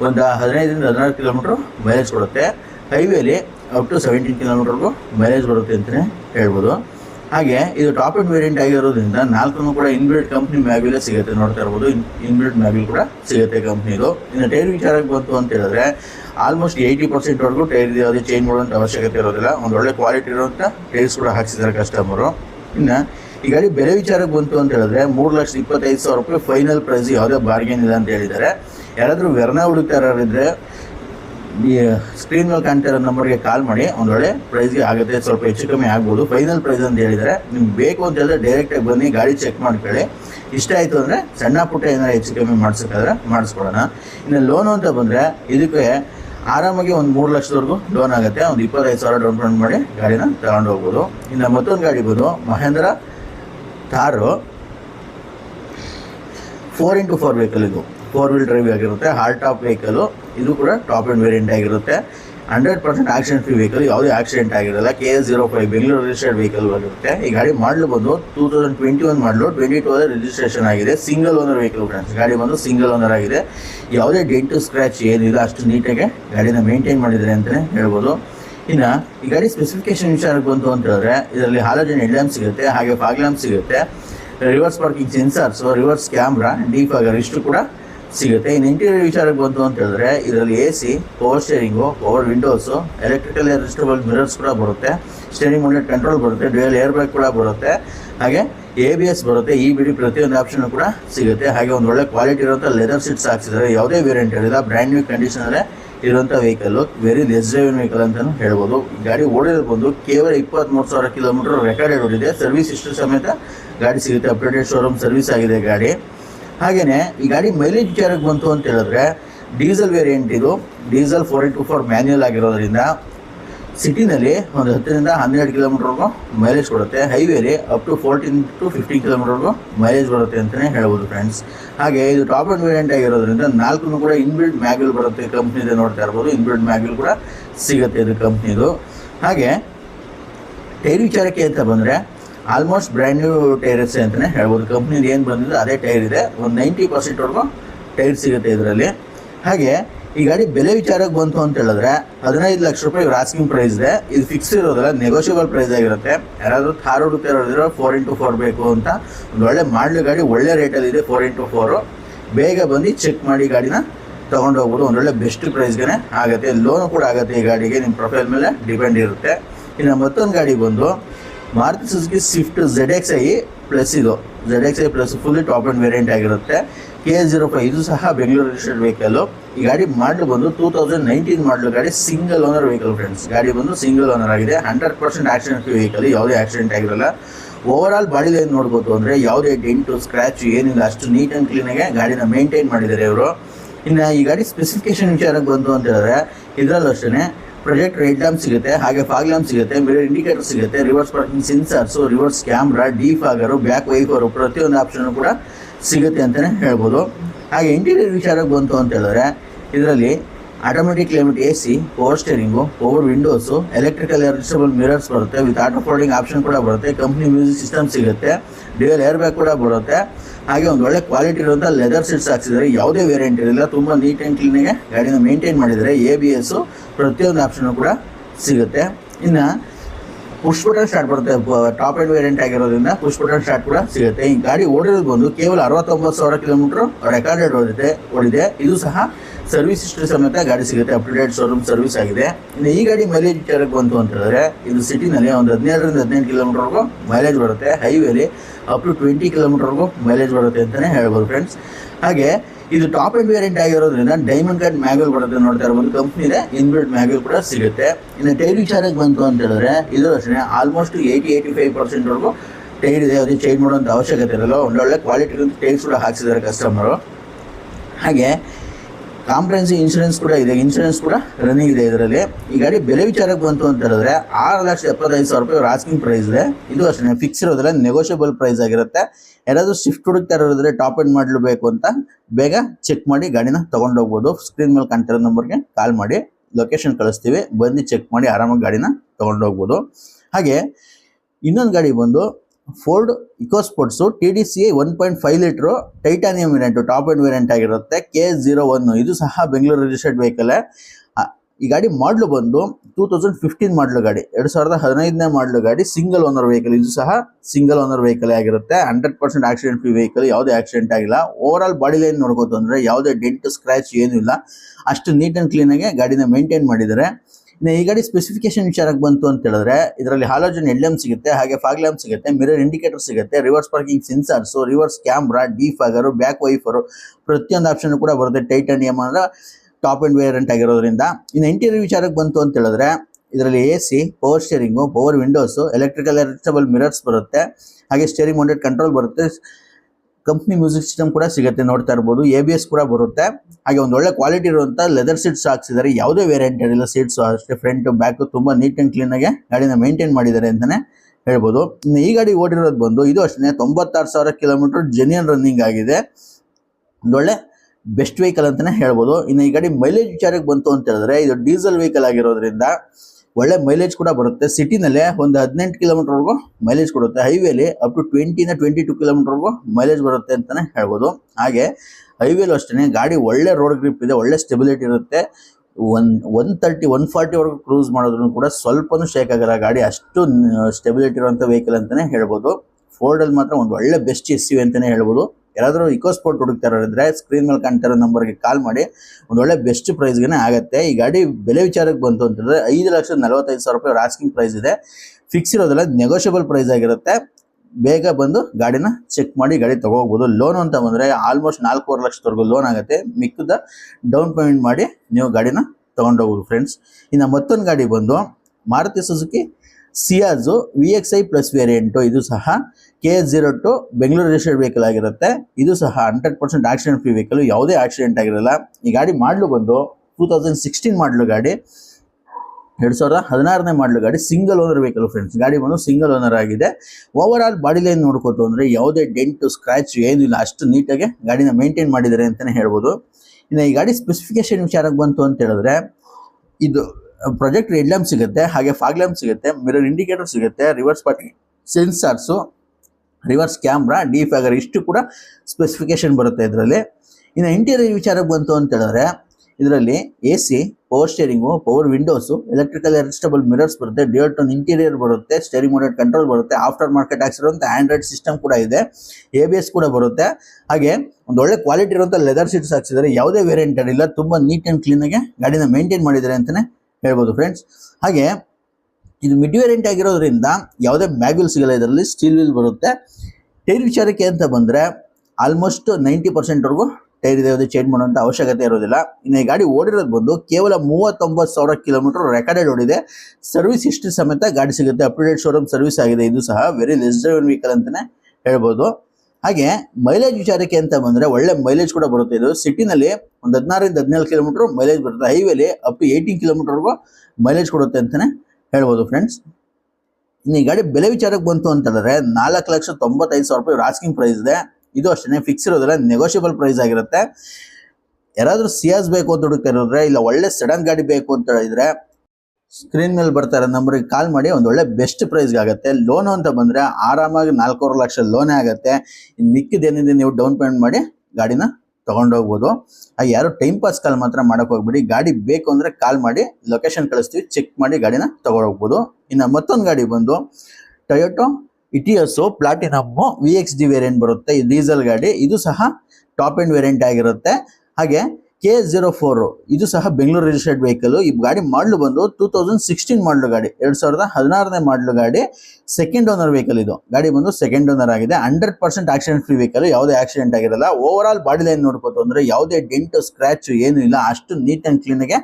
ಒಂದು ಹದಿನೈದರಿಂದ ಹದಿನಾರು ಕಿಲೋಮೀಟ್ರ್ ಮೈಲೇಜ್ ಕೊಡುತ್ತೆ. ಹೈವೇಲಿ ಅಪ್ ಟು ಸೆವೆಂಟೀನ್ ಕಿಲೋಮೀಟರ್ಗೂ ಮೈಲೇಜ್ ಬರುತ್ತೆ ಅಂತಲೇ ಹೇಳ್ಬೋದು. ಹಾಗೆ ಇದು ಟಾಪ್ ಎಂಡ್ ವೇರಿಯಂಟ್ ಆಗಿರೋದ್ರಿಂದ ನಾಲ್ಕು ಕೂಡ ಇನ್ಬಿಲ್ಟ್ ಕಂಪ್ನಿ ಮ್ಯಾಗ್ವಿಲೇ ಸಿಗುತ್ತೆ. ನೋಡ್ತಾ ಇರ್ಬೋದು ಇನ್ಬಿಲ್ಟ್ ಮ್ಯಾಗ್ವಿಲ್ ಕೂಡ ಸಿಗುತ್ತೆ ಕಂಪ್ನಿದು ಇನ್ನು ಟೈರ್ ವಿಚಾರಕ್ಕೆ ಬಂತು ಅಂತ ಹೇಳಿದ್ರೆ ಆಲ್ಮೋಸ್ಟ್ ಏಯ್ಟಿ ಪರ್ಸೆಂಟ್ವರೆಗೂ ಟೈರ್ ಯಾವುದೇ ಚೇಂಜ್ ಮಾಡುವಂಥ ಅವಶ್ಯಕತೆ ಇರೋದಿಲ್ಲ. ಒಂದು ಒಳ್ಳೆ ಕ್ವಾಲಿಟಿ ಇರುವಂಥ ಟೈರ್ಸ್ ಕೂಡ ಹಾಕ್ಸಿದ್ದಾರೆ ಕಸ್ಟಮರು ಇನ್ನು ಈ ಗಾಡಿ ಬೆಲೆ ವಿಚಾರಕ್ಕೆ ಬಂತು ಅಂತ ಹೇಳಿದ್ರೆ, ಮೂರು ಲಕ್ಷದ ಇಪ್ಪತ್ತೈದು ಸಾವಿರ ರೂಪಾಯಿ ಫೈನಲ್ ಪ್ರೈಸ್ ಯಾವುದೇ ಬಾರ್ಗೇನ್ ಇಲ್ಲ ಅಂತ ಹೇಳಿದ್ದಾರೆ. ಯಾರಾದರೂ ವೆರ್ನ ಹುಡುಕ್ತಾರಿದ್ರೆ ಈ ಸ್ಕ್ರೀನ್ ಮೇಲೆ ಕಾಣ್ತಾ ಇರೋ ನಂಬರ್ಗೆ ಕಾಲ್ ಮಾಡಿ ಒಂದೊಳ್ಳೆ ಪ್ರೈಸ್ಗೆ ಆಗುತ್ತೆ, ಸ್ವಲ್ಪ ಹೆಚ್ಚು ಕಮ್ಮಿ ಆಗ್ಬೋದು ಫೈನಲ್ ಪ್ರೈಸ್ ಅಂತ ಹೇಳಿದರೆ ನಿಮ್ಗೆ ಬೇಕು ಅಂತ ಹೇಳಿದ್ರೆ ಡೈರೆಕ್ಟಾಗಿ ಬನ್ನಿ, ಗಾಡಿ ಚೆಕ್ ಮಾಡ್ಕೊಳ್ಳಿ. ಇಷ್ಟ ಆಯಿತು ಅಂದರೆ ಸಣ್ಣ ಪುಟ್ಟ ಏನಾರು ಹೆಚ್ಚು ಕಮ್ಮಿ ಮಾಡಿಸೋಕ್ಕಾದ್ರೆ ಮಾಡಿಸ್ಕೊಡೋಣ. ಇನ್ನು ಲೋನು ಅಂತ ಬಂದರೆ ಇದಕ್ಕೆ ಆರಾಮಾಗಿ ಒಂದು ಮೂರು ಲಕ್ಷದವರೆಗೂ ಲೋನ್ ಆಗುತ್ತೆ, ಒಂದು ಇಪ್ಪತ್ತೈದು ಸಾವಿರ ಡೌನ್ ಪೇಮೆಂಟ್ ಮಾಡಿ ಗಾಡಿನ ತಗೊಂಡು ಹೋಗ್ಬೋದು. ಇನ್ನು ಮತ್ತೊಂದು ಗಾಡಿ ಬಂದು Mahindra car. Four into four vehicle ಇದು. ಫೋರ್ ವೀಲ್ ಡ್ರೈವ್ ಆಗಿರುತ್ತೆ ಹಾರ್ಟ್ ಆಫ್ ವೆಹಿಕಲ್ ಇದು ಕೂಡ ಟಾಪ್ ಆ್ಯಂಡ್ ವೇರಿಯಂಟ್ ಆಗಿರುತ್ತೆ. Hundred percent accident free vehicle ಯಾವುದೇ ಆಕ್ಸಿಡೆಂಟ್ ಆಗಿರಲ್ಲ. K S zero five Bengaluru registered vehicle ಬರುತ್ತೆ. ಈ ಗಾಡಿ ಮಾಡಲು ಬಂದು ಟೂ ತೌಸಂಡ್ ಟ್ವೆಂಟಿ ಒನ್ ಮಾಡಲು ಟ್ವೆಂಟಿ ಟೂ ಅಲ್ಲಿ ರಿಜಿಸ್ಟ್ರೇಷನ್ ಆಗಿದೆ. ಸಿಂಗಲ್ ಓನರ್ ವೆಹಿಕಲ್ ಫ್ರೆಂಡ್ಸ್ ಗಾಡಿ ಬಂದು ಸಿಂಗಲ್ ಓನರ್ ಆಗಿದೆ. ಯಾವುದೇ ಡೆಂಟು ಸ್ಕ್ರ್ಯಾಚ್ ಏನಿಲ್ಲ, ಅಷ್ಟು ನೀಟಾಗಿ ಗಾಡಿನ ಮೇಂಟೈನ್ ಮಾಡಿದ್ದಾರೆ ಅಂತಲೇ ಹೇಳ್ಬೋದು. ಇನ್ನು ಈ ಗಾಡಿ ಸ್ಪೆಸಿಫಿಕೇಶನ್ ವಿಚಾರಕ್ಕೆ ಬಂತು ಅಂತ ಹೇಳಿದ್ರೆ, ಇದರಲ್ಲಿ ಹಾಲೋಜನ್ ಹೆಡ್ಲ್ಯಾಂಪ್ ಸಿಗುತ್ತೆ, ಹಾಗೆ ಫಾಗ್ಲ್ಯಾಂಪ್ ಸಿಗುತ್ತೆ. Reverse parking sensors reverse camera defogger ಇಷ್ಟು ಕೂಡ ಸಿಗುತ್ತೆ. ಇನ್ನು ಇಂಟೀರಿಯರ್ ವಿಚಾರಕ್ಕೆ ಬಂತು ಅಂತ ಹೇಳಿದ್ರೆ, ಇದರಲ್ಲಿ A C power steering power windows electrical adjustable mirrors ಕೂಡ ಬರುತ್ತೆ. ಸ್ಟೇರಿಂಗ್ ಮೇಲೆ ಕಂಟ್ರೋಲ್ ಬರುತ್ತೆ. ಡ್ಯೂಯಲ್ ಏರ್ ಬ್ಯಾಗ್ ಕೂಡ ಬರುತ್ತೆ. ಹಾಗೆ ಎ ಬಿ ಎಸ್ ಬರುತ್ತೆ. ಈ ಬಿಡಿ ಪ್ರತಿಯೊಂದು ಆಪ್ಷನ್ ಕೂಡ ಸಿಗುತ್ತೆ. ಹಾಗೆ ಒಂದು ಒಳ್ಳೆ ಕ್ವಾಲಿಟಿ ಇರುವಂಥ ಲೆದರ್ ಸೀಟ್ಸ್ ಹಾಕ್ಸಿದ್ದಾರೆ ಯಾವುದೇ ವೇರಿಯಂಟ್ ಇರಲಿಲ್ಲ ಬ್ರ್ಯಾಂಡ್ ನ್ಯೂ ಕಂಡೀಷನಲ್ಲೇ ಇರುವಂಥ ವೆಹಿಕಲ್ ವೆರಿ ಲೆಸ್ ವೆಹಿಕಲ್ ಅಂತಲೂ ಹೇಳ್ಬೋದು. ಗಾಡಿ ಓಡಿರೋದು ಬಂದು ಕೇವಲ ಇಪ್ಪತ್ತ್ಮೂರು ಸಾವಿರ ಕಿಲೋಮೀಟರ್ ರೆಕಾರ್ಡ್ ಇರೋದಿದೆ ಸರ್ವಿಸ್ ಇಷ್ಟು ಸಮೇತ ಗಾಡಿ ಸಿಗುತ್ತೆ. ಅಪ್ಡೇಟೆಡ್ ಶೋರೂಮ್ ಸರ್ವಿಸ್ ಆಗಿದೆ ಗಾಡಿ. ಹಾಗೆಯೇ ಈ ಗಾಡಿ ಮೈಲೇಜ್ ವಿಚಾರಕ್ಕೆ ಬಂತು ಅಂತ ಹೇಳಿದ್ರೆ ಡೀಸೆಲ್ ವೇರಿಯಂಟ್ ಇದು. Diesel four into four manual ಆಗಿರೋದ್ರಿಂದ ಸಿಟಿನಲ್ಲಿ ಒಂದು ಹತ್ತರಿಂದ ಹನ್ನೆರಡು ಕಿಲೋಮೀಟರ್ವರೆಗೂ ಮೈಲೇಜ್ ಕೊಡುತ್ತೆ. ಹೈವೇಲಿ up to fourteen to fifteen ಕಿಲೋಮೀಟರ್ವರೆಗೂ mileage ಬರುತ್ತೆ ಅಂತಲೇ ಹೇಳ್ಬೋದು ಫ್ರೆಂಡ್ಸ್ ಹಾಗೆ ಇದು ಟಾಪ್ ಅಂಡ್ ವೇರಿಯಂಟ್ ಆಗಿರೋದ್ರಿಂದ ನಾಲ್ಕು ಕೂಡ ಇನ್ಬಿಲ್ಡ್ ಮ್ಯಾಗಲ್ ಬರುತ್ತೆ ಕಂಪ್ನಿದೆ ನೋಡ್ತಾ ಇರ್ಬೋದು. ಇನ್ಬಿಲ್ಡ್ ಮ್ಯಾಗ್ವಿಲ್ ಕೂಡ ಸಿಗುತ್ತೆ ಇದು ಕಂಪ್ನಿದು ಹಾಗೆ ಟೈರ್ ವಿಚಾರಕ್ಕೆ ಅಂತ ಬಂದರೆ ಆಲ್ಮೋಸ್ಟ್ ಬ್ರ್ಯಾಂಡ್ ನ್ಯೂ ಟೈರ್ಸ್ ಅಂತಲೇ ಹೇಳ್ಬೋದು. ಕಂಪ್ನಿದು ಏನು ಬಂದಿದೆ, ಅದೇ ಟೈರ್ ಇದೆ. ಒಂದು ನೈಂಟಿ ಪರ್ಸೆಂಟ್ವರೆಗೂ ಟೈರ್ ಸಿಗುತ್ತೆ ಇದರಲ್ಲಿ. ಹಾಗೆ, ಈ ಗಾಡಿ ಬೆಲೆ ವಿಚಾರಕ್ಕೆ ಬಂತು ಅಂತ ಹೇಳಿದ್ರೆ ಹದಿನೈದು ಲಕ್ಷ ರೂಪಾಯಿ ರಾಸ್ಕಿಂಗ್ ಪ್ರೈಸ್ ಇದೆ. ಇದು ಫಿಕ್ಸ್ ಇರೋದಿಲ್ಲ ನೆಗೋಷಿಯಬಲ್ ಪ್ರೈಸ್ ಆಗಿರುತ್ತೆ. ಯಾರಾದರೂ ಥಾರ್ ರೂಪಾಯಿ ಹೊಡೆದಿರೋ ಫೋರ್ ಇಂಟು ಫೋರ್ ಬೇಕು ಅಂತ. ಒಂದು ಒಳ್ಳೆ ಮಾಡಲು ಗಾಡಿ, ಒಳ್ಳೆ ರೇಟಲ್ಲಿ ಇದೆ ಫೋರ್ ಇಂಟು ಫೋರು ಬೇಗ ಬಂದು ಚೆಕ್ ಮಾಡಿ ಗಾಡಿನ ತೊಗೊಂಡು ಹೋಗ್ಬೋದು. ಒಂದೊಳ್ಳೆ ಬೆಸ್ಟ್ ಪ್ರೈಸ್ಗೆ ಆಗುತ್ತೆ. ಲೋನು ಕೂಡ ಆಗುತ್ತೆ ಈ ಗಾಡಿಗೆ. ನಿಮ್ಮ ಪ್ರೊಫೈಲ್ ಮೇಲೆ ಡಿಪೆಂಡ್ ಇರುತ್ತೆ. ಇನ್ನು ಮತ್ತೊಂದು ಗಾಡಿ ಬಂದು Maruti Suzuki Swift Z X I plus ಇದು. Z X I plus full top end variant ಆಗಿರುತ್ತೆ. ಕೆ ಜೀರೋ ಫೈವ್ ಇದು ಸಹ ಬೆಂಗಳೂರು ರಿಜಿಸ್ಟರ್ಡ್ ವೆಹಿಕಲ್ ಈ ಗಾಡಿ ಮಾಡಲು ಬಂದು ಟೂ ತೌಸಂಡ್ ನೈನ್ಟೀನ್ ಮಾಡಲು ಗಾಡಿ ಸಿಂಗಲ್ ಓನರ್ ವೆಹಿಕಲ್ ಫ್ರೆಂಡ್ಸ್ ಗಾಡಿ ಬಂದು ಸಿಂಗಲ್ ಓನರ್ ಆಗಿದೆ. ಹಂಡ್ರೆಡ್ ಪರ್ಸೆಂಟ್ ಆಕ್ಸಿಡೆಂಟ್ ವೆಹಿಕಲ್ ಯಾವುದೇ ಆಕ್ಸಿಡೆಂಟ್ ಆಗಿರಲ್ಲ. ಓವರ್ ಆಲ್ ಬಾಡಿ ಲೈನ್ ನೋಡ್ಬೋದು ಅಂದರೆ ಯಾವುದೇ ಡೆಂಟು ಸ್ಕ್ರ್ಯಾಚ್ ಏನಿಲ್ಲ, ಅಷ್ಟು ನೀಟ್ ಆ್ಯಂಡ್ ಕ್ಲೀನಾಗೆ ಗಾಡಿನ ಮೇಂಟೈನ್ ಮಾಡಿದ್ದಾರೆ ಇವರು. ಇನ್ನು ಈ ಗಾಡಿ ಸ್ಪೆಸಿಫಿಕೇಶನ್ ವಿಚಾರಕ್ಕೆ ಬಂತು ಅಂತ ಹೇಳಿದ್ರೆ ಇದರಲ್ಲೂ ಅಷ್ಟೇ ಪ್ರೊಜೆಕ್ಟ್ ಹೆಡ್ ಲ್ಯಾಂಪ್ ಸಿಗುತ್ತೆ, ಹಾಗೆ ಫಾಗ್ ಲ್ಯಾಂಪ್ ಸಿಗುತ್ತೆ ಮಿರರ್ ಇಂಡಿಕೇಟರ್ ಸಿಗುತ್ತೆ reverse parking sensors reverse camera defogger back wiper ಪ್ರತಿಯೊಂದು ಆಪ್ಷನ್ ಕೂಡ ಸಿಗುತ್ತೆ ಅಂತಲೇ ಹೇಳ್ಬೋದು. ಹಾಗೆ ಇಂಟೀರಿಯರ್ ವಿಚಾರಕ್ಕೆ ಬಂತು ಅಂತ ಹೇಳಿದ್ರೆ, ಇದರಲ್ಲಿ automatic climate A C power steering power windows electrical adjustable mirrors ಬರುತ್ತೆ. ವಿತ್ ಆಟೋ ಫೋಲ್ಡಿಂಗ್ ಆಪ್ಷನ್ ಕೂಡ ಬರುತ್ತೆ. ಕಂಪ್ನಿ ಮ್ಯೂಸಿಕ್ ಸಿಸ್ಟಮ್ ಸಿಗುತ್ತೆ. ಡ್ಯೂಯಲ್ ಏರ್ ಬ್ಯಾಗ್ ಕೂಡ ಬರುತ್ತೆ. ಹಾಗೆ ಒಂದು ಒಳ್ಳೆ ಕ್ವಾಲಿಟಿ ಇರುವಂಥ ಲೆದರ್ ಸೀಟ್ಸ್ ಹಾಕ್ಸಿದ್ದಾರೆ. ಯಾವುದೇ ವೇರಿಯಂಟ್ ಇರಲಿಲ್ಲ ತುಂಬ ನೀಟ್ ಆ್ಯಂಡ್ ಕ್ಲೀನಿಗೆ ಗಾಡಿನ ಮೇಂಟೈನ್ ಮಾಡಿದರೆ ಎ ಬಿ ಎಸ್ಸು ಪ್ರತಿಯೊಂದು ಆಪ್ಷನು ಕೂಡ ಸಿಗುತ್ತೆ. ಇನ್ನು ಪುಷ್ ಬಟನ್ ಸ್ಟಾರ್ಟ್ ಬರುತ್ತೆ. ಟಾಪ್ ಎಂಡ್ ವೇರಿಯಂಟ್ ಆಗಿರೋದ್ರಿಂದ ಪುಷ್ ಬಟನ್ ಸ್ಟಾರ್ಟ್ ಕೂಡ ಸಿಗುತ್ತೆ. ಈ ಗಾಡಿ ಓಡಿರೋದು ಬಂದು ಕೇವಲ ಅರವತ್ತೊಂಬತ್ತು ಸಾವಿರ ಕಿಲೋಮೀಟರ್ ರೆಕಾರ್ಡೆಡ್ ಓಡಿದೆ ಓಡಿದೆ. ಇದು ಸಹ ಸರ್ವಿಸ್ ಹಿಸ್ಟ್ರಿ ಸಮೇತ ಗಾಡಿ ಸಿಗುತ್ತೆ up to date showroom service ಆಗಿದೆ. ಇನ್ನು ಈ ಗಾಡಿ ಮೈಲೇಜ್ ವಿಚಾರಕ್ಕೆ ಬಂತು ಅಂತ ಹೇಳಿದ್ರೆ, ಇದು ಸಿಟಿನಲ್ಲಿ ಒಂದು ಹದಿನೈದರಿಂದ ಹದಿನೆಂಟು ಕಿಲೋಮೀಟರ್ವರೆಗೂ ಮೈಲೇಜ್ ಬರುತ್ತೆ. ಹೈವೇಲಿ ಅಪ್ ಟು ಟ್ವೆಂಟಿ ಕಿಲೋಮೀಟರ್ವರೆಗೂ ಮೈಲೇಜ್ ಬರುತ್ತೆ ಅಂತಲೇ ಹೇಳ್ಬೋದು ಫ್ರೆಂಡ್ಸ್ ಹಾಗೆ ಇದು ಟಾಪ್ ಎಂಡ್ ವೇರಿಯಂಟ್ ಆಗಿರೋದ್ರಿಂದ ಡೈಮಂಡ್ ಕಾರ್ಡ್ ಮ್ಯಾಗಲ್ ಬರುತ್ತೆ ನೋಡ್ತಾ ಇರ್ಬೋದು. ಕಂಪ್ನಿದೆ ಇನ್ಬಿಲ್ಡ್ ಮ್ಯಾಗಲ್ ಕೂಡ ಸಿಗುತ್ತೆ. ಇನ್ನು ಟೈರ್ ವಿಚಾರಕ್ಕೆ ಬಂತು ಅಂತ ಹೇಳಿದ್ರೆ ಇದು ಅಷ್ಟೇ ಆಲ್ಮೋಸ್ಟ್ ಏಯ್ಟಿ ಏಯ್ಟಿ ಫೈವ್ ಪರ್ಸೆಂಟ್ವರೆಗೂ ಟೈರ್ ಇದೆ. ಅದೇ ಚೇಂಜ್ ಮಾಡುವಂಥ ಅವಶ್ಯಕತೆ ಇರಲ್ಲ. ಒಳ್ಳೊಳ್ಳೆ ಕ್ವಾಲಿಟಿ ಟೈರ್ಸ್ ಕೂಡ ಹಾಕ್ಸಿದ್ದಾರೆ ಕಸ್ಟಮರು ಹಾಗೆ ಕಾಂಪ್ರೆನ್ಸಿವ್ ಇನ್ಶೂರೆನ್ಸ್ ಕೂಡ ಇದೆ. ಇನ್ಶೂರೆನ್ಸ್ ಕೂಡ ರನ್ನಿಂಗ್ ಇದೆ ಇದರಲ್ಲಿ. ಈ ಗಾಡಿ ಬೆಲೆ ವಿಚಾರಕ್ಕೆ ಬಂತು ಅಂತ ಹೇಳಿದ್ರೆ ಆರು ಲಕ್ಷ ಎಪ್ಪತ್ತೈದು ಸಾವಿರ ರೂಪಾಯಿ ಆಸ್ಕಿಂಗ್ ಪ್ರೈಸ್ ಇದೆ. ಇದು ಅಷ್ಟೇ ಫಿಕ್ಸ್ ಇರೋದಿಲ್ಲ ನೆಗೋಷಿಯಬಲ್ ಪ್ರೈಸ್ ಆಗಿರುತ್ತೆ. ಯಾರಾದರೂ ಶಿಫ್ಟ್ ಹುಡುಕ್ತಾ ಇರೋದ್ರೆ ಟಾಪ್ ಎಂಡ್ ಮಾಡಲೇಬೇಕು ಅಂತ ಬೇಗ ಚೆಕ್ ಮಾಡಿ ಗಾಡಿನ ತೊಗೊಂಡು ಹೋಗ್ಬೋದು. ಸ್ಕ್ರೀನ್ ಮೇಲೆ ಕಾಣ್ತಿರೋ ನಂಬರ್ಗೆ ಕಾಲ್ ಮಾಡಿ ಲೊಕೇಶನ್ ಕಳಿಸ್ತೀವಿ. ಬಂದು ಚೆಕ್ ಮಾಡಿ ಆರಾಮಾಗಿ ಗಾಡಿನ ತೊಗೊಂಡು ಹೋಗ್ಬೋದು. ಹಾಗೆ ಇನ್ನೊಂದು ಗಾಡಿ ಬಂದು Ford Eco Sports T D C one point five litre Titanium variant top end variant ಆಗಿರುತ್ತೆ ಕೆ ಜೀರೋ ಒನ್ ಇದು ಸಹ ಬೆಂಗಳೂರು ರಿಜಿಸ್ಟರ್ಡ್ ವೆಹಿಕಲ್ ಈ ಗಾಡಿ ಮಾಡಲು ಬಂದು ಟೂ ತೌಸಂಡ್ ಫಿಫ್ಟೀನ್ ಮಾಡಲು ಗಾಡಿ, ಎರಡು ಸಾವಿರದ ಹದಿನೈದನೇ ಮಾಡಲು ಗಾಡಿ ಸಿಂಗಲ್ ಓನರ್ ವೆಹಿಕಲ್ ಇದು ಸಹ ಸಿಂಗಲ್ ಓನರ್ ವೆಹಿಕಲ್ ಆಗಿರುತ್ತೆ. Hundred percent accident free vehicle ಯಾವುದೇ ಆಕ್ಸಿಡೆಂಟ್ ಆಗಿಲ್ಲ. ಓವರ್ ಆಲ್ ಬಾಡಿ ಲೈನ್ ನೋಡ್ಕೋತು ಅಂದರೆ ಯಾವುದೇ ಡೆಂಟ್ ಸ್ಕ್ರ್ಯಾಚ್ ಏನೂ ಇಲ್ಲ. ಅಷ್ಟು ನೀಟ್ ಆ್ಯಂಡ್ ಕ್ಲೀನಾಗಿ ಗಾಡಿನ ಮೇಂಟೈನ್ ಮಾಡಿದ್ದಾರೆ. ಇನ್ನು ಈ ಗಾಡಿ ಸ್ಪೆಸಿಫಿಕೇಶನ್ ವಿಚಾರಕ್ಕೆ ಬಂತು ಅಂತ ಹೇಳಿದ್ರೆ, ಇದರಲ್ಲಿ ಹಾಲೋಜನ್ ಎಲ್ ಎಂ ಸಿಗುತ್ತೆ, ಹಾಗೆ ಫಾಗ್ ಲ್ಯಾಂಪ್ ಸಿಗುತ್ತೆ ಮಿರರ್ ಇಂಡಿಕೇಟರ್ ಸಿಗುತ್ತೆ reverse parking sensors reverse camera defogger back wiper ಪ್ರತಿಯೊಂದು ಆಪ್ಷನ್ ಕೂಡ ಬರುತ್ತೆ ಟೈಟಾನಿಯಮ್ ಅಂದ್ರೆ ಟಾಪ್ ಅಂಡ್ ವೇರಿಯಂಟ್ ಆಗಿರೋದ್ರಿಂದ. ಇನ್ನು ಇಂಟೀರಿಯರ್ ವಿಚಾರಕ್ಕೆ ಬಂತು ಅಂತ ಹೇಳಿದ್ರೆ, ಇದರಲ್ಲಿ A C power steering power windows electrical adjustable mirrors ಬರುತ್ತೆ, ಹಾಗೆ ಸ್ಟೇರಿಂಗ್ ಮೌಂಟೆಡ್ ಕಂಟ್ರೋಲ್ ಬರುತ್ತೆ. ಕಂಪ್ನಿ ಮ್ಯೂಸಿಕ್ ಸಿಸ್ಟಮ್ ಕೂಡ ಸಿಗುತ್ತೆ, ನೋಡ್ತಾ ಇರ್ಬೋದು. ಎ ಬಿ ಎಸ್ ಕೂಡ ಬರುತ್ತೆ. ಹಾಗೆ ಒಂದು ಒಳ್ಳೆ ಕ್ವಾಲಿಟಿ ಇರುವಂಥ ಲೆದರ್ ಸೀಟ್ಸ್ ಹಾಕ್ಸಿದ್ದಾರೆ. ಯಾವುದೇ ವೇರಿಯಂಟ್ ಇರಲಿಲ್ಲ ಸೀಟ್ಸ್ ಅಷ್ಟೇ ಫ್ರಂಟ್ ಬ್ಯಾಕ್ ತುಂಬ ನೀಟ್ ಆ್ಯಂಡ್ ಕ್ಲೀನಾಗಿ ಗಾಡಿನ ಮೇಂಟೈನ್ ಮಾಡಿದ್ದಾರೆ ಅಂತಲೇ ಹೇಳ್ಬೋದು. ಇನ್ನು ಈ ಗಾಡಿ ಓಡಿರೋದು ಬಂದು, ಇದು ಅಷ್ಟೇ, ತೊಂಬತ್ತಾರು ಸಾವಿರ ಕಿಲೋಮೀಟರ್ ಜೆನ್ಯನ್ ರನ್ನಿಂಗ್ ಆಗಿದೆ. ಒಂದೊಳ್ಳೆ ಬೆಸ್ಟ್ ವೆಹಿಕಲ್ ಅಂತಲೇ ಹೇಳ್ಬೋದು. ಇನ್ನು ಈ ಗಾಡಿ ಮೈಲೇಜ್ ವಿಚಾರಕ್ಕೆ ಬಂತು ಅಂತ ಹೇಳಿದ್ರೆ, ಇದು ಡೀಸೆಲ್ ವೆಹಿಕಲ್ ಆಗಿರೋದ್ರಿಂದ ಒಳ್ಳೆ ಮೈಲೇಜ್ ಕೂಡ ಬರುತ್ತೆ. ಸಿಟಿನಲ್ಲೇ ಒಂದು ಹದಿನೆಂಟು ಕಿಲೋಮೀಟರ್ವರೆಗೂ ಮೈಲೇಜ್ ಕೊಡುತ್ತೆ. ಹೈವೇಲಿ ಅಪ್ ಟು ಟ್ವೆಂಟಿನ ಟ್ವೆಂಟಿ ಟು ಕಿಲೋಮೀಟರ್ವರೆಗೂ ಮೈಲೇಜ್ ಬರುತ್ತೆ ಅಂತಲೇ ಹೇಳ್ಬೋದು. ಹಾಗೆ ಹೈವೇಲು ಅಷ್ಟೇ ಗಾಡಿ ಒಳ್ಳೆ ರೋಡ್ ಗ್ರಿಪ್ ಇದೆ, ಒಳ್ಳೆ ಸ್ಟೆಬಿಲಿಟಿ ಇರುತ್ತೆ. ಒನ್ ಒನ್ ತರ್ಟಿ ಒನ್ ಫಾರ್ಟಿವರೆಗೂ ಕ್ರೂಸ್ ಮಾಡೋದ್ರೂ ಕೂಡ ಸ್ವಲ್ಪನೂ ಶೇಕ್ ಆಗಲ್ಲ ಗಾಡಿ. ಅಷ್ಟು ಸ್ಟೆಬಿಲಿಟಿ ಇರುವಂಥ ವೆಹಿಕಲ್ ಅಂತಲೇ ಹೇಳ್ಬೋದು. ಫೋರ್ಡಲ್ಲಿ ಮಾತ್ರ ಒಂದು ಒಳ್ಳೆ ಬೆಸ್ಟ್ ಎಸ್ ಯು ಅಂತಲೇ ಹೇಳ್ಬೋದು. ಯಾರಾದರೂ ಇಕೋ ಸ್ಪೋರ್ಟ್ ಹುಡುಕ್ತಾ ಇರೋದ್ರೆ ಸ್ಕ್ರೀನ್ ಮೇಲೆ ಕಾಣ್ತಾ ಇರೋ ನಂಬರ್ಗೆ ಕಾಲ್ ಮಾಡಿ, ಒಂದು ಒಳ್ಳೆ ಬೆಸ್ಟ್ ಪ್ರೈಸ್ಗೆ ಆಗುತ್ತೆ. ಈ ಗಾಡಿ ಬೆಲೆ ವಿಚಾರಕ್ಕೆ ಬಂತು ಅಂತಂದ್ರೆ ಐದು ಲಕ್ಷದ ನಲವತ್ತೈದು ಸಾವಿರ ರೂಪಾಯಿ ಆಸ್ಕಿಂಗ್ ಪ್ರೈಸ್ ಇದೆ. ಫಿಕ್ಸ್ ಇರೋದಿಲ್ಲ ನೆಗೋಷಿಯಬಲ್ ಪ್ರೈಸ್ ಆಗಿರುತ್ತೆ. ಬೇಗ ಬಂದು ಗಾಡಿನ ಚೆಕ್ ಮಾಡಿ ಗಾಡಿ ತೊಗೋಬೋದು. ಲೋನ್ ಅಂತ ಬಂದರೆ ಆಲ್ಮೋಸ್ಟ್ ನಾಲ್ಕೂವರೆ ಲಕ್ಷದವರೆಗೂ ಲೋನ್ ಆಗುತ್ತೆ. ಮಿಕ್ಕದ ಡೌನ್ ಪೇಮೆಂಟ್ ಮಾಡಿ ನೀವು ಗಾಡಿನ ತೊಗೊಂಡೋಗ್ಬೋದು ಫ್ರೆಂಡ್ಸ್ ಇನ್ನು ಮತ್ತೊಂದು ಗಾಡಿ ಬಂದು, Maruti Suzuki Ciaz V X I plus variant ಇದು ಸಹ K S zero two Bengaluru registered vehicle ಆಗಿರುತ್ತೆ. ಇದು ಸಹ hundred percent accident free vehicle ಯಾವುದೇ ಆಕ್ಸಿಡೆಂಟ್ ಆಗಿರಲ್ಲ. ಈ ಗಾಡಿ ಮಾಡಲು ಬಂದು ಟೂ ತೌಸಂಡ್ ಸಿಕ್ಸ್ಟೀನ್ ಮಾಡಲು ಗಾಡಿ. ಎರಡು ಸಾವಿರದ ಹದಿನಾರನೇ ಮಾಡಲು ಗಾಡಿ ಸಿಂಗಲ್ ಓನರ್ ವೆಹಿಕಲ್ ಫ್ರೆಂಡ್ಸ್ ಗಾಡಿ ಬಂದು ಸಿಂಗಲ್ ಓನರ್ ಆಗಿದೆ. ಓವರ್ ಆಲ್ ಬಾಡಿ ಲೈನ್ ನೋಡ್ಕೋತು ಅಂದರೆ ಯಾವುದೇ ಡೆಂಟು ಸ್ಕ್ರ್ಯಾಚ್ ಏನಿಲ್ಲ ಅಷ್ಟು ನೀಟಾಗಿ ಗಾಡಿನ ಮೇಂಟೈನ್ ಮಾಡಿದ್ದಾರೆ ಅಂತಲೇ ಹೇಳ್ಬೋದು. ಇನ್ನು ಈ ಗಾಡಿ ಸ್ಪೆಸಿಫಿಕೇಶನ್ ವಿಚಾರಕ್ಕೆ ಬಂತು ಅಂತ ಹೇಳಿದ್ರೆ, ಇದು ಪ್ರೊಜೆಕ್ಟ್ ರೆಡ್ ಲ್ಯಾಂಪ್ ಸಿಗುತ್ತೆ, ಹಾಗೆ ಫಾಗ್ ಲ್ಯಾಂಪ್ ಸಿಗುತ್ತೆ, ಮಿರರ್ ಇಂಡಿಕೇಟರ್ ಸಿಗುತ್ತೆ, ರಿವರ್ಸ್ ಪಾರ್ಟಿ sensors, reverse camera defogger ಇಷ್ಟು ಕೂಡ ಸ್ಪೆಸಿಫಿಕೇಶನ್ ಬರುತ್ತೆ ಇದರಲ್ಲಿ. ಇನ್ನು ಇಂಟೀರಿಯರ್ ವಿಚಾರಕ್ಕೆ ಬಂತು ಅಂತ ಹೇಳಿದ್ರೆ, ಇದರಲ್ಲಿ A C, power steering, power windows, electrical adjustable mirrors ಬರುತ್ತೆ ಡಿಯೋ ಟೋನ್ ಇಂಟೀರಿಯರ್ ಬರುತ್ತೆ, ಸ್ಟೇರಿಂಗ್ ಮೋಡೆಡ್ ಕಂಟ್ರೋಲ್ ಬರುತ್ತೆ, ಆಫ್ಟರ್ ಮಾರ್ಕೆಟ್ ಹಾಕ್ಸಿರುವಂಥ ಆ್ಯಂಡ್ರಾಯ್ಡ್ ಸಿಸ್ಟಮ್ ಕೂಡ ಇದೆ, ಎ ಬಿ ಎಸ್ ಕೂಡ ಬರುತ್ತೆ. ಹಾಗೆ ಒಂದು ಒಳ್ಳೆ ಕ್ವಾಲಿಟಿ ಇರುವಂಥ ಲೆದರ್ ಸೀಟ್ಸ್ ಹಾಕ್ಸಿದ್ದಾರೆ, ಯಾವುದೇ ವೇರಿಯಂಟ್ ಇಲ್ಲ, ತುಂಬ ನೀಟ್ ಆ್ಯಂಡ್ ಕ್ಲೀನಾಗೆ ಗಾಡಿನ ಮೇಂಟೈನ್ ಮಾಡಿದ್ದಾರೆ ಅಂತಲೇ ಹೇಳ್ಬೋದು ಫ್ರೆಂಡ್ಸ್ ಹಾಗೆ ಇದು ಮಿಡ್ ವೇರಿಯಂಟ್ ಆಗಿರೋದ್ರಿಂದ ಯಾವುದೇ ಮ್ಯಾಗ್ವಿಲ್ ಸಿಗಲ್ಲ ಇದರಲ್ಲಿ ಸ್ಟೀಲ್ ವೀಲ್ ಬರುತ್ತೆ. ಟೈರ್ ವಿಚಾರಕ್ಕೆ ಅಂತ ಬಂದರೆ ಆಲ್ಮೋಸ್ಟ್ ನೈಂಟಿ ಪರ್ಸೆಂಟ್ವರೆಗೂ ಟೈರ್ ಇದೆ, ಯಾವುದೇ ಚೇಂಜ್ ಮಾಡುವಂಥ ಅವಶ್ಯಕತೆ ಇರೋದಿಲ್ಲ. ಇನ್ನು ಈ ಗಾಡಿ ಓಡಿರೋದು ಬಂದು ಕೇವಲ ಮೂವತ್ತೊಂಬತ್ತು ಸಾವಿರ ಕಿಲೋಮೀಟರ್ ರೆಕಾರ್ಡೆಡ್ ಓಡಿದೆ. ಸರ್ವಿಸ್ ಹಿಸ್ಟ್ರಿ ಸಮೇತ ಗಾಡಿ ಸಿಗುತ್ತೆ. ಅಪ್ ಡೇಟ್ ಶೋರೂಮ್ ಸರ್ವಿಸ್ ಆಗಿದೆ. ಇದು ಸಹ ವೆರಿ ಲೆಸ್ ಡ್ರೈವನ್ ವೆಹಿಕಲ್ ಅಂತಲೇ ಹೇಳ್ಬೋದು. ಹಾಗೆ ಮೈಲೇಜ್ ವಿಚಾರಕ್ಕೆ ಅಂತ ಬಂದರೆ ಒಳ್ಳೆ ಮೈಲೇಜ್ ಕೂಡ ಬರುತ್ತೆ ಇದು. ಸಿಟಿನಲ್ಲಿ ಒಂದು ಹದಿನಾರರಿಂದ ಹದಿನೇಳು ಕಿಲೋಮೀಟರ್ ಮೈಲೇಜ್ ಬರುತ್ತೆ. ಹೈವೇಲಿ ಅಪ್ ಟು ಏಯ್ಟೀನ್ ಕಿಲೋಮೀಟರ್ವರೆಗೂ ಮೈಲೇಜ್ ಕೊಡುತ್ತೆ ಅಂತಲೇ ಹೇಳ್ಬೋದು ಫ್ರೆಂಡ್ಸ್ ಇನ್ನು ಈ ಗಾಡಿ ಬೆಲೆ ವಿಚಾರಕ್ಕೆ ಬಂತು ಅಂತಂದ್ರೆ ನಾಲ್ಕು ಲಕ್ಷ ತೊಂಬತ್ತೈದು ಸಾವಿರ ರೂಪಾಯಿ ಆಸ್ಕಿಂಗ್ ಪ್ರೈಸ್ ಇದೆ. ಇದು ಅಷ್ಟೇ ಫಿಕ್ಸ್ ಇರೋದಿಲ್ಲ ನೆಗೋಷಿಯಬಲ್ ಪ್ರೈಸ್ ಆಗಿರುತ್ತೆ. ಯಾರಾದರೂ ಸಿಯಾಸ್ ಬೇಕು ಅಂತ ಹುಡುಕ್ತಾ ಇರೋದ್ರೆ ಇಲ್ಲ ಒಳ್ಳೆ ಸಡನ್ ಗಾಡಿ ಬೇಕು ಅಂತ ಹೇಳಿದ್ರೆ ಸ್ಕ್ರೀನ್ ಮೇಲೆ ಬರ್ತಾ ಇರೋ ನಂಬರ್ಗೆ ಕಾಲ್ ಮಾಡಿ, ಒಂದು ಒಳ್ಳೆ ಬೆಸ್ಟ್ ಪ್ರೈಸ್ಗೆ ಆಗುತ್ತೆ. ಲೋನು ಅಂತ ಬಂದರೆ ಆರಾಮಾಗಿ ನಾಲ್ಕೂವರೆ ಲಕ್ಷ ಲೋನೇ ಆಗುತ್ತೆ. ಇನ್ನು ಮಿಕ್ಕಿದೇನಿದೆ ನೀವು ಡೌನ್ ಪೇಮೆಂಟ್ ಮಾಡಿ ಗಾಡಿನ ತೊಗೊಂಡೋಗ್ಬೋದು. ಯಾರು ಟೈಮ್ ಪಾಸ್ ಕಾಲ್ ಮಾತ್ರ ಮಾಡೋಕೆ ಹೋಗ್ಬೇಡಿ. ಗಾಡಿ ಬೇಕು ಅಂದರೆ ಕಾಲ್ ಮಾಡಿ, ಲೊಕೇಶನ್ ಕಳಿಸ್ತೀವಿ, ಚೆಕ್ ಮಾಡಿ ಗಾಡಿನ ತಗೊಂಡೋಗ್ಬೋದು. ಇನ್ನು ಮತ್ತೊಂದು ಗಾಡಿ ಬಂದು Toyota Etios Platinum V X D variant ಬರುತ್ತೆ. ಡೀಸೆಲ್ ಗಾಡಿ. ಇದು ಸಹ ಟಾಪ್ ಎಂಡ್ ವೇರಿಯಂಟ್ ಆಗಿರುತ್ತೆ. ಹಾಗೆ ಕೆ ಜೀರೋ ಫೋರ್ ಇದು ಸಹ ಬೆಂಗಳೂರು ರಿಜಿಸ್ಟರ್ಡ್ ವೆಹಿಕಲ್ ಈ ಗಾಡಿ ಮಾಡಲು ಬಂದು ಟೂ ತೌಸಂಡ್ ಸಿಕ್ಸ್ಟೀನ್ ಮಾಡಲು ಗಾಡಿ. ಎರಡು ಸಾವಿರದ ಹದಿನಾರನೇ ಮಾಡಲು ಗಾಡಿ. ಸೆಕೆಂಡ್ ಓನರ್ ವೆಹಿಕಲ್ ಇದು. ಗಾಡಿ ಬಂದು ಸೆಕೆಂಡ್ ಓನರ್ ಆಗಿದೆ. Hundred percent accident free vehicle ಯಾವುದೇ ಆಕ್ಸಿಡೆಂಟ್ ಆಗಿರಲ್ಲ. ಓವರ್ ಆಲ್ ಬಾಡಿ ಲೈನ್ ನೋಡ್ಕೋತು ಅಂದರೆ ಯಾವುದೇ ಡೆಂಟು ಸ್ಕ್ರಾಚ್ ಏನು ಇಲ್ಲ. ಅಷ್ಟು ನೀಟ್ ಆ್ಯಂಡ್ ಕ್ಲೀನಾಗೆ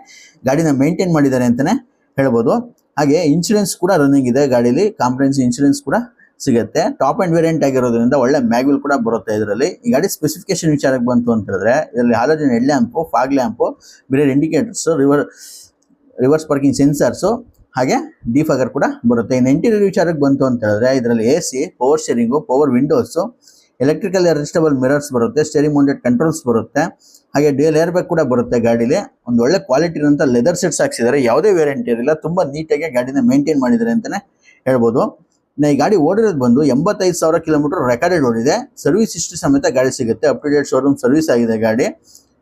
ಗಾಡಿನ ಮೇಂಟೈನ್ ಮಾಡಿದ್ದಾರೆ ಅಂತಲೇ ಹೇಳ್ಬೋದು. ಹಾಗೆ ಇನ್ಶೂರೆನ್ಸ್ ಕೂಡ ರನ್ನಿಂಗ್ ಇದೆ ಗಾಡೀಲಿ. ಕಾಂಪ್ರೆನ್ಸ್ ಇನ್ಶೂರೆನ್ಸ್ ಕೂಡ ಸಿಗುತ್ತೆ. ಟಾಪ್ ಅಂಡ್ ವೇರಿಯಂಟ್ ಆಗಿರೋದ್ರಿಂದ ಒಳ್ಳೆ ಮ್ಯಾಗ್ವಿಲ್ ಕೂಡ ಬರುತ್ತೆ ಇದರಲ್ಲಿ. ಈ ಗಾಡಿ ಸ್ಪೆಸಿಫಿಕೇಶನ್ ವಿಚಾರಕ್ಕೆ ಬಂತು ಅಂತ ಹೇಳಿದ್ರೆ, ಇದರಲ್ಲಿ halogen head lamp fog lamp ಬೇರೆ indicators river reverse parking sensors ಹಾಗೆ ಡಿಫಾಗರ್ ಕೂಡ ಬರುತ್ತೆ. ಇನ್ನು ಇಂಟೀರಿಯರ್ ವಿಚಾರಕ್ಕೆ ಬಂತು ಅಂತ ಹೇಳಿದ್ರೆ, ಇದರಲ್ಲಿ A C power steering power windows electrical adjustable mirrors ಬರುತ್ತೆ ಸ್ಟೇರಿಂಗ್ ಮೌಂಟೆಡ್ ಕಂಟ್ರೋಲ್ಸ್ ಬರುತ್ತೆ, ಹಾಗೆ ಡ್ಯೂಯಲ್ ಏರ್ ಬ್ಯಾಗ್ ಕೂಡ ಬರುತ್ತೆ ಗಾಡೀಲಿ. ಒಂದು ಒಳ್ಳೆ ಕ್ವಾಲಿಟಿ ಇರುವಂಥ ಲೆದರ್ ಸೆಟ್ಸ್ ಹಾಕ್ಸಿದ್ದಾರೆ. ಯಾವುದೇ ವೇರಿಯಂಟ್ ಇರಲಿಲ್ಲ, ತುಂಬ ನೀಟಾಗಿ ಗಾಡಿನ ಮೇಂಟೈನ್ ಮಾಡಿದ್ದಾರೆ ಅಂತಲೇ ಹೇಳ್ಬೋದು. ಈ ಗಾಡಿ ಓಡಿರೋದು ಬಂದು ಎಂಬತ್ತೈದು ಸಾವಿರ ಕಿಲೋಮೀಟರ್ ರೆಕಾರ್ಡೆಡ್ ಓಡಿದೆ. ಸರ್ವಿಸ್ ಹಿಸ್ಟ್ರಿ ಸಮೇತ ಗಾಡಿ ಸಿಗುತ್ತೆ. Up to date showroom service ಆಗಿದೆ ಗಾಡಿ.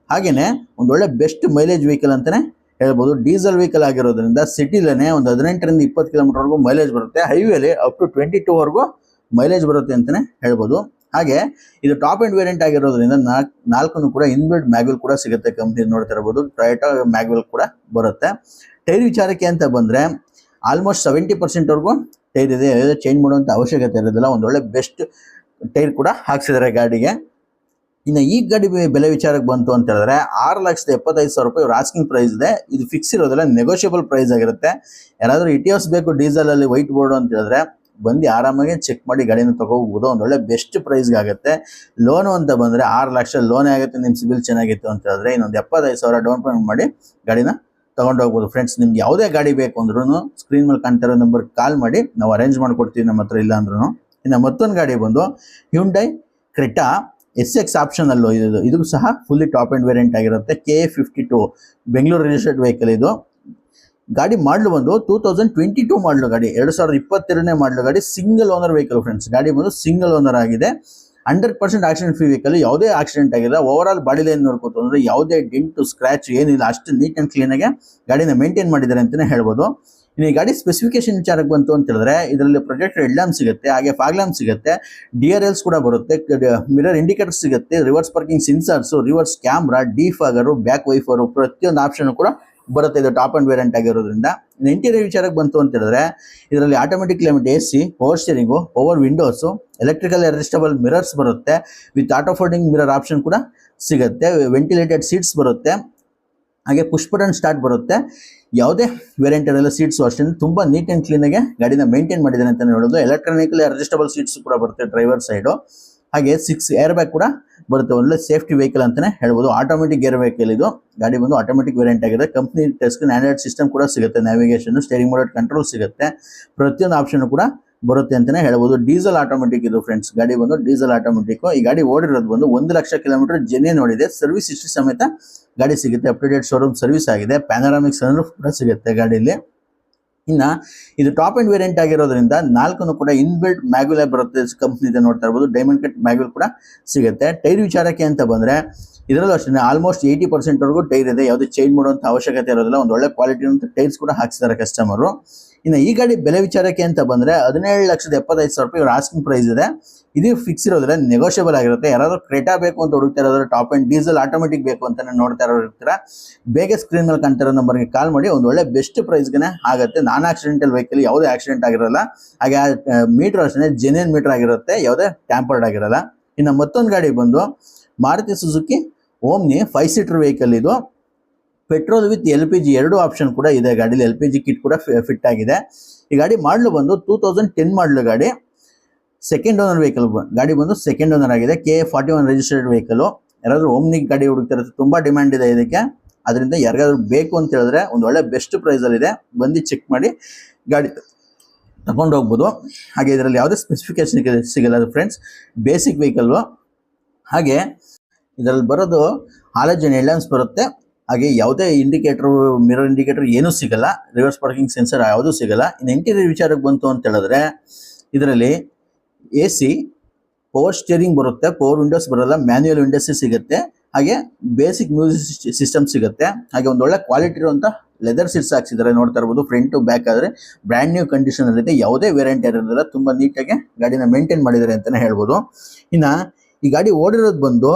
ಹಾಗೆಯೇ ಒಂದು ಒಳ್ಳೆ ಬೆಸ್ಟ್ ಮೈಲೇಜ್ ವೆಹಿಕಲ್ ಅಂತಲೇ ಹೇಳ್ಬೋದು. ಡೀಸೆಲ್ ವೆಹಿಕಲ್ ಆಗಿರೋದ್ರಿಂದ ಸಿಟಿಲೇ ಒಂದು ಹದಿನೆಂಟರಿಂದ ಇಪ್ಪತ್ತು ಕಿಲೋಮೀಟರ್ವರೆಗೂ ಮೈಲೇಜ್ ಬರುತ್ತೆ. ಹೈವೇಲಿ ಅಪ್ ಟು ಟ್ವೆಂಟಿ ಟೂವರೆಗೂ ಮೈಲೇಜ್ ಬರುತ್ತೆ ಅಂತಲೇ ಹೇಳ್ಬೋದು. ಹಾಗೆ ಇದು ಟಾಪ್ ಎಂಡ್ ವೇರಿಯಂಟ್ ಆಗಿರೋದ್ರಿಂದ ನಾಲ್ಕು ನಾಲ್ಕು ಕೂಡ ಇನ್ಬಿಲ್ಡ್ ಮ್ಯಾಗ್ವಿಲ್ ಕೂಡ ಸಿಗುತ್ತೆ ಕಂಪ್ನಿ ನೋಡ್ತಾ ಇರ್ಬೋದು ಟೊಯೋಟಾ ಮ್ಯಾಗ್ವಿಲ್ ಕೂಡ ಬರುತ್ತೆ. ಟೈರ್ ವಿಚಾರಕ್ಕೆ ಅಂತ ಬಂದರೆ ಆಲ್ಮೋಸ್ಟ್ ಸೆವೆಂಟಿ ಪರ್ಸೆಂಟ್ವರೆಗೂ ಟೈರ್ ಇದೆ ಚೇಂಜ್ ಮಾಡುವಂಥ ಅವಶ್ಯಕತೆ ಇರೋದಿಲ್ಲ. ಒಂದು ಒಳ್ಳೆ ಬೆಸ್ಟ್ ಟೈರ್ ಕೂಡ ಹಾಕ್ಸಿದ್ದಾರೆ ಗಾಡಿಗೆ. ಇನ್ನು ಈ ಗಾಡಿ ಬೆಲೆ ವಿಚಾರಕ್ಕೆ ಬಂತು ಅಂತ ಹೇಳಿದ್ರೆ ಆರು ಲಕ್ಷದ ಎಪ್ಪತ್ತೈದು ಸಾವಿರ ರೂಪಾಯಿ ಆಸ್ಕಿಂಗ್ ಪ್ರೈಸ್ ಇದೆ. ಇದು ಫಿಕ್ಸ್ ಇರೋದಿಲ್ಲ ನೆಗೋಷಿಯಬಲ್ ಪ್ರೈಸ್ ಆಗಿರುತ್ತೆ. ಯಾರಾದರೂ ಇಟಿಯೋಸ್ ಬೇಕು ಡೀಸೆಲ್ ಅಲ್ಲಿ ವೈಟ್ ಬೋರ್ಡ್ ಅಂತ ಹೇಳಿದ್ರೆ ಬಂದು ಆರಾಮಾಗಿ ಚೆಕ್ ಮಾಡಿ ಗಾಡಿನ ತಗೋಬಹುದು. ಒಂದು ಒಳ್ಳೆ ಬೆಸ್ಟ್ ಪ್ರೈಸ್ಗೆ ಆಗುತ್ತೆ. ಲೋನು ಅಂತ ಬಂದರೆ ಆರು ಲಕ್ಷ ಲೋನೇ ಆಗುತ್ತೆ ನಿಮ್ಮ ಸಿಬಿಲ್ ಚೆನ್ನಾಗಿತ್ತು ಅಂತ ಹೇಳಿದ್ರೆ ಇನ್ನೊಂದು ಎಪ್ಪತ್ತೈದು ಸಾವಿರ ಡೌನ್ ಪೇಮೆಂಟ್ ಮಾಡಿ ಗಾಡಿನ ತಗೊಂಡು ಹೋಗ್ಬೋದು ಫ್ರೆಂಡ್ಸ್ ನಿಮ್ಗೆ ಯಾವುದೇ ಗಾಡಿ ಬೇಕು ಅಂದ್ರೂ ಸ್ಕ್ರೀನ್ ಮೇಲೆ ಕಾಣ್ತಿರೋ ನಂಬರ್ ಕಾಲ್ ಮಾಡಿ, ನಾವು ಅರೇಂಜ್ ಮಾಡಿಕೊಡ್ತೀವಿ ನಮ್ಮ ಹತ್ರ ಇಲ್ಲ ಅಂದ್ರೂ ಇನ್ನು ಮತ್ತೊಂದು ಗಾಡಿ ಬಂದು Hyundai Creta S X option ಅಲ್ಲೂ ಇದು ಇದು ಸಹ ಫುಲ್ಲಿ ಟಾಪ್ ಆ್ಯಂಡ್ ವೇರಿಯಂಟ್ ಆಗಿರುತ್ತೆ. K A fifty two Bengaluru registered vehicle ಇದು. ಗಾಡಿ ಮಾಡಲು ಬಂದು ಟೂ ತೌಸಂಡ್ ಟ್ವೆಂಟಿ ಟೂ ಮಾಡಲು ಗಾಡಿ, ಎರಡು ಸಾವಿರದ ಇಪ್ಪತ್ತೆರಡನೇ ಮಾಡಲು ಗಾಡಿ ಸಿಂಗಲ್ ಓನರ್ ವೆಹಿಕಲ್ ಫ್ರೆಂಡ್ಸ್ ಗಾಡಿ ಬಂದು ಸಿಂಗಲ್ ಓನರ್ ಆಗಿದೆ. Hundred percent accident free vehicle ಯಾವುದೇ ಆಕ್ಸಿಡೆಂಟ್ ಆಗಿಲ್ಲ. ಓವರ್ ಆಲ್ ಬಾಡಿ ಲೈನ್ ನೋಡ್ಕೋತು ಅಂದ್ರೆ ಯಾವುದೇ ಡಿಂಟು ಸ್ಕ್ರಾಚ್ ಏನಿಲ್ಲ. ಅಷ್ಟು ನೀಟ್ ಆ್ಯಂಡ್ ಕ್ಲೀನಾಗಿ ಗಾಡಿನ ಮೇಂಟೈನ್ ಮಾಡಿದ್ದಾರೆ ಅಂತಲೇ ಹೇಳ್ಬೋದು. ಇನ್ನು ಈ ಗಾಡಿ ಸ್ಪೆಸಿಫಿಕೇಶನ್ ವಿಚಾರಕ್ಕೆ ಬಂತು ಅಂತ ಹೇಳಿದ್ರೆ, ಇದರಲ್ಲಿ ಪ್ರೊಜೆಕ್ಟರ್ ಹೆಡ್ ಸಿಗುತ್ತೆ, ಹಾಗೆ ಫಾಗ್ ಸಿಗುತ್ತೆ ಡಿ ಆರ್ ಎಲ್ಸ್ ಕೂಡ ಬರುತ್ತೆ ಮಿರರ್ ಇಂಡಿಕೇಟರ್ ಸಿಗುತ್ತೆ reverse parking sensors reverse camera defogger back wiper ಪ್ರತಿಯೊಂದು ಆಪ್ಷನ್ ಕೂಡ ಬರುತ್ತೆ, ಇದು ಟಾಪ್ ಆ್ಯಂಡ್ ವೇರಿಯಂಟ್ ಆಗಿರೋದ್ರಿಂದ. ಇಂಟೀರಿಯರ್ ವಿಚಾರಕ್ಕೆ ಬಂತು ಅಂತ ಹೇಳಿದ್ರೆ, ಇದರಲ್ಲಿ automatic limit A C power steering power windows electrical adjustable mirrors ಬರುತ್ತೆ. With auto folding mirror option ಕೂಡ ಸಿಗುತ್ತೆ. ವೆಂಟಿಲೇಟೆಡ್ ಸೀಟ್ಸ್ ಬರುತ್ತೆ. ಹಾಗೆ ಪುಷ್ಪಟನ್ ಸ್ಟಾರ್ಟ್ ಬರುತ್ತೆ. ಯಾವುದೇ ವೇರಿಯಂಟಲ್ಲೆಲ್ಲ ಸೀಟ್ಸು ಅಷ್ಟೇ ತುಂಬ ನೀಟ್ ಆ್ಯಂಡ್ ಕ್ಲೀನಾಗೆ ಗಾಡಿನ ಮೇಂಟೈನ್ ಮಾಡಿದ್ದಾನೆ ಅಂತ ಹೇಳೋದು. ಎಲೆಕ್ಟ್ರಾನಿಕಲಿ ಅಡ್ಜಸ್ಟಬಲ್ ಸೀಟ್ಸ್ ಕೂಡ ಬರುತ್ತೆ ಡ್ರೈವರ್ ಸೈಡು ಹಾಗೆ ಸಿಕ್ಸ್ ಏರ್ ಬ್ಯಾಗ್ ಕೂಡ ಬರುತ್ತೆ. ಒಳ್ಳೆ ಸೇಫ್ಟಿ ವೆಹಿಕಲ್ ಅಂತಲೇ ಹೇಳ್ಬೋದು. ಆಟೋಮೆಟಿಕ್ ಏರ್ ವೆಹಿಕಲ್ ಇದು. ಗಾಡಿ ಬಂದು ಆಟೋಮೆಟಿಕ್ ವೇರಿಯಂಟ್ ಆಗಿದೆ. ಕಂಪ್ನಿ ಟೆಸ್ಟ್ ಆಂಡ್ರಾಯ್ಡ್ ಸಿಸ್ಟಮ್ ಕೂಡ ಸಿಗುತ್ತೆ. ನ್ಯಾವಿಗೇಷನ್ ಸ್ಟೇರಿಂಗ್ ಮೋಡ್ ಕಂಟ್ರೋಲ್ ಸಿಗುತ್ತೆ. ಪ್ರತಿಯೊಂದು ಆಪ್ಷನ್ ಕೂಡ ಬರುತ್ತೆ ಅಂತಲೇ ಹೇಳ್ಬೋದು. ಡೀಸೆಲ್ ಆಟೋಮೆಟಿಕ್ ಇದು ಫ್ರೆಂಡ್ಸ್ ಗಾಡಿ ಬಂದು ಡೀಸೆಲ್ ಆಟೋಮೆಟಿಕ್ ಈ ಗಾಡಿ ಓಡಿರೋದು ಬಂದು ಒಂದು ಲಕ್ಷ ಕಿಲೋಮೀಟರ್ ಜೆನ್ಯನ್ ಓಡಿದೆ ಸರ್ವಿಸ್ ಇಷ್ಟು ಸಮೇತ ಗಾಡಿ ಸಿಗುತ್ತೆ. Up to date showroom service ಆಗಿದೆ. ಪ್ಯಾನರಾಮಿಕ್ ಸನ್ರೂಫ್ ಕೂಡ ಸಿಗುತ್ತೆ ಗಾಡಿಯಲ್ಲಿ. ಇನ್ನು ಇದು ಟಾಪ್ ಎಂಡ್ ವೇರಿಯಂಟ್ ಆಗಿರೋದ್ರಿಂದ ನಾಲ್ಕನ್ನು ಕೂಡ ಇನ್ಬಿಲ್ಟ್ ಮ್ಯಾಗ್ಯುಲೇ ಬರುತ್ತೆ ಕಂಪ್ನಿದೆ ನೋಡ್ತಾ ಇರ್ಬೋದು. ಡೈಮಂಡ್ ಕಟ್ ಮ್ಯಾಗ್ಯುಲ್ ಕೂಡ ಸಿಗುತ್ತೆ. ಟೈರ್ ವಿಚಾರಕ್ಕೆ ಅಂತ ಬಂದರೆ ಇದರಲ್ಲೂ ಅಷ್ಟೇ ಆಲ್ಮೋಸ್ಟ್ ಏಯ್ಟಿ ಪರ್ಸೆಂಟ್ವರೆಗೂ ಟೈರ್ ಇದೆ. ಯಾವುದೇ ಚೇಂಜ್ ಮಾಡುವಂಥ ಅವಶ್ಯಕತೆ ಇರೋದಿಲ್ಲ. ಒಂದು ಒಳ್ಳೆ ಕ್ವಾಲಿಟಿ ಟೈರ್ಸ್ ಕೂಡ ಹಾಕ್ಸಿದ್ದಾರೆ ಕಸ್ಟಮರು ಇನ್ನು ಈ ಗಾಡಿ ಬೆಲೆ ವಿಚಾರಕ್ಕೆ ಅಂತ ಬಂದರೆ ಹದಿನೇಳು ಲಕ್ಷದ ಎಪ್ಪತ್ತೈದು ಸಾವಿರ ರೂಪಾಯಿ ಇವ್ರ ಆಸ್ಕಿಂಗ್ ಪ್ರೈಸ್ ಇದೆ. ಇದು ಫಿಕ್ಸ್ ಇರೋದ್ರೆ ನೆಗೋಷಿಯಬಲ್ ಆಗಿರುತ್ತೆ. ಯಾರಾದರೂ ಕ್ರೇಟಾ ಬೇಕು ಅಂತ ಹುಡುಕ್ತಾ ಇರೋದ್ರೆ ಟಾಪ್ ಆ್ಯಂಡ್ ಡೀಸೆಲ್ ಆಟೋಮೆಟಿಕ್ ಬೇಕು ಅಂತ ನೋಡ್ತಾ ಇರೋರು ಇರ್ತೀರ, ಬೇಗ ಸ್ಕ್ರೀನ್ ಮೇಲೆ ಕಾಣ್ತಿರೋ ನಂಬರ್ಗೆ ಕಾಲ್ ಮಾಡಿ ಒಂದು ಒಳ್ಳೆ ಬೆಸ್ಟ್ ಪ್ರೈಸ್ಗೆ ಆಗುತ್ತೆ. ನಾನ್ ಆಕ್ಸಿಡೆಂಟಲ್ ವೆಹಿಕಲ್ ಯಾವುದೇ ಆಕ್ಸಿಡೆಂಟ್ ಆಗಿರಲ್ಲ. ಹಾಗೆ ಮೀಟರ್ ಅಷ್ಟೇ ಜೆನ್ಯನ್ ಮೀಟರ್ ಆಗಿರುತ್ತೆ. ಯಾವುದೇ ಟ್ಯಾಂಪರ್ಡ್ ಆಗಿರಲ್ಲ. ಇನ್ನು ಮತ್ತೊಂದು ಗಾಡಿ ಬಂದು Maruti Suzuki Omni five seater vehicle ಇದು. Petrol with L P G ಎರಡು ಆಪ್ಷನ್ ಕೂಡ ಇದೆ ಗಾಡಿಲಿ. ಎಲ್ ಪಿ ಜಿ ಕಿಟ್ ಕೂಡ ಫಿಟ್ ಆಗಿದೆ. ಈ ಗಾಡಿ ಮಾಡಲು ಬಂದು ಟೂ ತೌಸಂಡ್ ಟೆನ್ ಮಾಡಲು ಗಾಡಿ. ಸೆಕೆಂಡ್ ಓನರ್ ವೆಹಿಕಲ್ ಗಾಡಿ ಬಂದು ಸೆಕೆಂಡ್ ಓನರ್ ಆಗಿದೆ. K forty one registered vehicle ಯಾರಾದರೂ ಓಮ್ನಿ ಗಾಡಿ ಹುಡುಕ್ತಿರುತ್ತೆ ತುಂಬಾ ಡಿಮ್ಯಾಂಡ್ ಇದೆ ಇದಕ್ಕೆ. ಅದರಿಂದ ಯಾರಿಗಾದ್ರೂ ಬೇಕು ಅಂತ ಹೇಳಿದ್ರೆ ಒಂದು ಒಳ್ಳೆ ಬೆಸ್ಟ್ ಪ್ರೈಸಲ್ಲಿದೆ ಬಂದು ಚೆಕ್ ಮಾಡಿ ಗಾಡಿ ತಗೊಂಡು ಹೋಗ್ಬೋದು. ಹಾಗೆ ಇದರಲ್ಲಿ ಯಾವುದೇ ಸ್ಪೆಸಿಫಿಕೇಶನ್ ಸಿಗಲ್ಲ ಅದು ಫ್ರೆಂಡ್ಸ್ ಬೇಸಿಕ್ ವೆಹಿಕಲ್ಲು ಹಾಗೆ ಇದರಲ್ಲಿ ಬರೋದು ಹಾಲಜನ್ ಎಲೆನ್ಸ್ ಬರುತ್ತೆ. ಹಾಗೆ ಯಾವುದೇ ಇಂಡಿಕೇಟರ್ ಮಿರರ್ ಇಂಡಿಕೇಟರ್ ಏನೂ ಸಿಗಲ್ಲ. ರಿವರ್ಸ್ ಪಾರ್ಕಿಂಗ್ ಸೆನ್ಸರ್ ಯಾವುದೂ ಸಿಗಲ್ಲ. ಇನ್ನು ಇಂಟೀರಿಯರ್ ವಿಚಾರಕ್ಕೆ ಬಂತು ಅಂತ ಹೇಳಿದ್ರೆ, ಇದರಲ್ಲಿ ಎ ಸಿ ಪವರ್ ಸ್ಟೇರಿಂಗ್ ಬರುತ್ತೆ ಪವರ್ ವಿಂಡೋಸ್ ಬರಲ್ಲ ಮ್ಯಾನ್ಯಲ್ ವಿಂಡೋಸ್ ಸಿಗುತ್ತೆ. ಹಾಗೆ ಬೇಸಿಕ್ ಮ್ಯೂಸಿಕ್ ಸಿಸ್ಟಮ್ ಸಿಗುತ್ತೆ. ಹಾಗೆ ಒಂದು ಒಳ್ಳೆ ಕ್ವಾಲಿಟಿ ಇರುವಂಥ ಲೆದರ್ ಸೀಟ್ಸ್ ಹಾಕ್ಸಿದ್ದಾರೆ. ನೋಡ್ತಾ ಇರ್ಬೋದು ಫ್ರಂಟ್ ಬ್ಯಾಕ್ ಆದರೆ ಬ್ರ್ಯಾಂಡ್ ನ್ಯೂ ಕಂಡೀಷನ್ ಇದೆ ಯಾವುದೇ ವೇರಿಯಂಟ್ ಇರೋದಿಲ್ಲ. ತುಂಬ ನೀಟಾಗಿ ಗಾಡಿನ ಮೇಂಟೈನ್ ಮಾಡಿದ್ದಾರೆ ಅಂತಲೇ ಹೇಳ್ಬೋದು. ಇನ್ನು ಈ ಗಾಡಿ ಓಡಿರೋದು ಬಂದು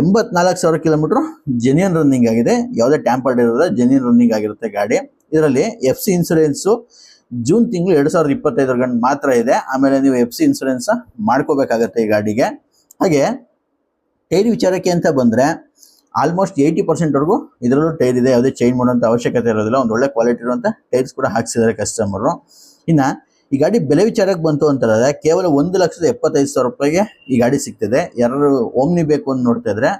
ಎಂಬತ್ನಾಲ್ಕು ಸಾವಿರ ಕಿಲೋಮೀಟ್ರ್ ಜೆನ್ಯನ್ ರನ್ನಿಂಗ್ ಆಗಿದೆ. ಯಾವುದೇ ಟ್ಯಾಂಪರ್ಡ್ ಇರೋದ ಜೆನ್ಯನ್ ರನ್ನಿಂಗ್ ಆಗಿರುತ್ತೆ ಗಾಡಿ. ಇದರಲ್ಲಿ ಎಫ್ ಸಿ ಇನ್ಸೂರೆನ್ಸು ಜೂನ್ ತಿಂಗಳು ಎರಡು ಸಾವಿರದ ಇಪ್ಪತ್ತೈದರ ಗಂಟೆ ಮಾತ್ರ ಇದೆ. ಆಮೇಲೆ ನೀವು ಎಫ್ ಸಿ ಇನ್ಸೂರೆನ್ಸ್ ಮಾಡ್ಕೋಬೇಕಾಗತ್ತೆ ಈ ಗಾಡಿಗೆ. ಹಾಗೆ ಟೈರ್ ವಿಚಾರಕ್ಕೆ ಅಂತ ಬಂದರೆ ಆಲ್ಮೋಸ್ಟ್ ಏಯ್ಟಿ ಪರ್ಸೆಂಟ್ವರೆಗೂ ಇದರಲ್ಲೂ ಟೈರ್ ಇದೆ. ಯಾವುದೇ ಚೇಂಜ್ ಮಾಡುವಂಥ ಅವಶ್ಯಕತೆ ಇರೋದಿಲ್ಲ. ಒಂದು ಒಳ್ಳೆ ಕ್ವಾಲಿಟಿ ಇರುವಂಥ ಟೈರ್ಸ್ ಕೂಡ ಹಾಕ್ಸಿದ್ದಾರೆ ಕಸ್ಟಮರು ಇನ್ನು ಈ ಗಾಡಿ ಬೆಲೆ ವಿಚಾರಕ್ಕೆ ಬಂತು ಅಂತ ಹೇಳಿದ್ರೆ ಕೇವಲ ಒಂದು ಲಕ್ಷದ ಎಪ್ಪತ್ತೈದು ಸಾವಿರ ರೂಪಾಯಿಗೆ ಈ ಗಾಡಿ ಸಿಗ್ತದೆ. ಯಾರು ಓಮ್ನಿ ಬೇಕು ಅಂತ ನೋಡ್ತಾ ಇದ್ರೆ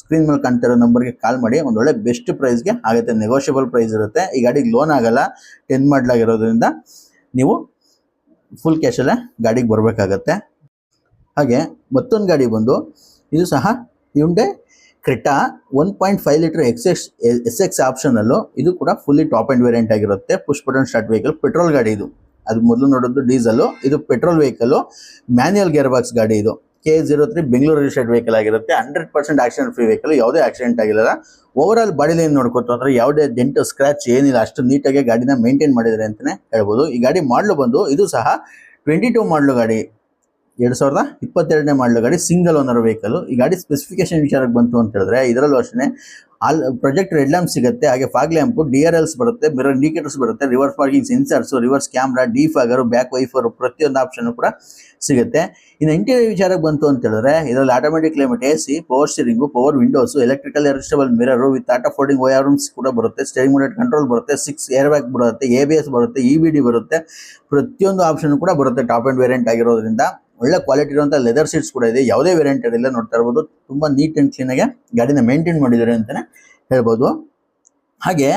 ಸ್ಕ್ರೀನ್ ಮೇಲೆ ಕಾಣ್ತಾ ಇರೋ ನಂಬರ್ಗೆ ಕಾಲ್ ಮಾಡಿ, ಒಂದು ಒಳ್ಳೆ ಬೆಸ್ಟ್ ಪ್ರೈಸ್ಗೆ ಆಗುತ್ತೆ. ನೆಗೋಷಿಯಬಲ್ ಪ್ರೈಸ್ ಇರುತ್ತೆ. ಈ ಗಾಡಿಗೆ ಲೋನ್ ಆಗಲ್ಲ ಟೆನ್ ಮಾಡಲಾಗಿರೋದ್ರಿಂದ ನೀವು ಫುಲ್ ಕ್ಯಾಶಲ್ಲೇ ಗಾಡಿಗೆ ಬರಬೇಕಾಗತ್ತೆ. ಹಾಗೆ ಮತ್ತೊಂದು ಗಾಡಿ ಬಂದು, ಇದು ಸಹ Hyundai Creta one point five litre X X S X ಆಪ್ಷನಲ್ಲೂ ಇದು ಕೂಡ ಫುಲ್ಲಿ ಟಾಪ್ ಆ್ಯಂಡ್ ವೇರಿಯಂಟ್ ಆಗಿರುತ್ತೆ. ಪುಷ್ಪಟನ್ ಸ್ಟಾರ್ಟ್ ವೆಹಿಕಲ್ ಪೆಟ್ರೋಲ್ ಗಾಡಿ ಇದು. ಅದು ಮೊದಲು ನೋಡೋದು ಡೀಸೆಲು, ಇದು petrol vehicle manual gear box ಗಾಡಿ ಇದು. K zero three Bengaluru registered vehicle ಆಗಿರುತ್ತೆ. Hundred percent accident free vehicle ಯಾವುದೇ ಆಕ್ಸಿಡೆಂಟ್ ಆಗಿಲ್ಲ ಓವರ್ ಆಲ್ ಬಾಡಿ ಲೈನ್ ನೋಡ್ಕೊತು ಅಂದರೆ ಯಾವುದೇ ಡೆಂಟ್ ಸ್ಕ್ರಾಚ್ ಏನಿಲ್ಲ, ಅಷ್ಟು ನೀಟಾಗಿ ಗಾಡಿನ ಮೇಂಟೈನ್ ಮಾಡಿದ್ದಾರೆ ಅಂತಲೇ ಹೇಳ್ಬೋದು. ಈ ಗಾಡಿ ಮಾಡಲು ಬಂದು, ಇದು ಸಹ ಟ್ವೆಂಟಿ ಟೂ ಮಾಡಲು ಗಾಡಿ. ಎರಡು ಸಾವಿರದ ಇಪ್ಪತ್ತೆರಡನೇ ಮಾಡಲು ಗಾಡಿ ಸಿಂಗಲ್ ಓನರ್ ವೆಹಿಕಲ್ ಈ ಗಾಡಿ ಸ್ಪೆಸಿಫಿಕೇಶನ್ ವಿಚಾರಕ್ಕೆ ಬಂತು ಅಂತ ಹೇಳಿದ್ರೆ, ಇದರಲ್ಲೂ ಅಷ್ಟೇ ಆಲ್ ಪ್ರೊಜೆಕ್ಟ್ ರೆಡ್ ಲ್ಯಾಂಪ್ ಸಿಗುತ್ತೆ, ಹಾಗೆ fog lamp D R Ls ಬರುತ್ತೆ ಮಿರರ್ ಇಂಡಿಕೇಟರ್ಸ್ ಬರುತ್ತೆ reverse parking sensors reverse camera defogger back wiper ಪ್ರತಿಯೊಂದು ಆಪ್ಷನ್ ಕೂಡ ಸಿಗುತ್ತೆ. ಇನ್ನು ಇಂಟೀರಿಯರ್ ವಿಚಾರಕ್ಕೆ ಬಂತು ಅಂತ ಹೇಳಿದ್ರೆ, ಇದರಲ್ಲಿ automatic climate A C power steering power windows electrical adjustable mirror with auto folding wires ಕೂಡ ಬರುತ್ತೆ ಸ್ಟೇರಿಂಗ್ ಮೂಲೆಟ್ ಕಂಟ್ರೋಲ್ ಬರುತ್ತೆ ಸಿಕ್ಸ್ ಏರ್ ಬ್ಯಾಗ್ ಬರುತ್ತೆ ಎ ಬಿ ಎಸ್ ಬರುತ್ತೆ ಇ ಬಿ ಡಿ ಬರುತ್ತೆ, ಪ್ರತಿಯೊಂದು ಆಪ್ಷನ್ ಕೂಡ ಬರುತ್ತೆ ಟಾಪ್ ಆ್ಯಂಡ್ ವೇರಿಯಂಟ್ ಆಗಿರೋದ್ರಿಂದ. ಒಳ್ಳೆ ಕ್ವಾಲಿಟಿ ಇರುವಂಥ ಲೆದರ್ ಸೀಟ್ಸ್ ಕೂಡ ಇದೆ. ಯಾವುದೇ ವೇರಿಯಂಟ್ ಇರಲಿಲ್ಲ ನೋಡ್ತಾ ಇರ್ಬೋದು. ತುಂಬ ನೀಟ್ ಆ್ಯಂಡ್ ಆಗಿ ಗಾಡಿನ ಮೇಂಟೈನ್ ಮಾಡಿದ್ದಾರೆ ಅಂತಲೇ ಹೇಳ್ಬೋದು. ಹಾಗೆ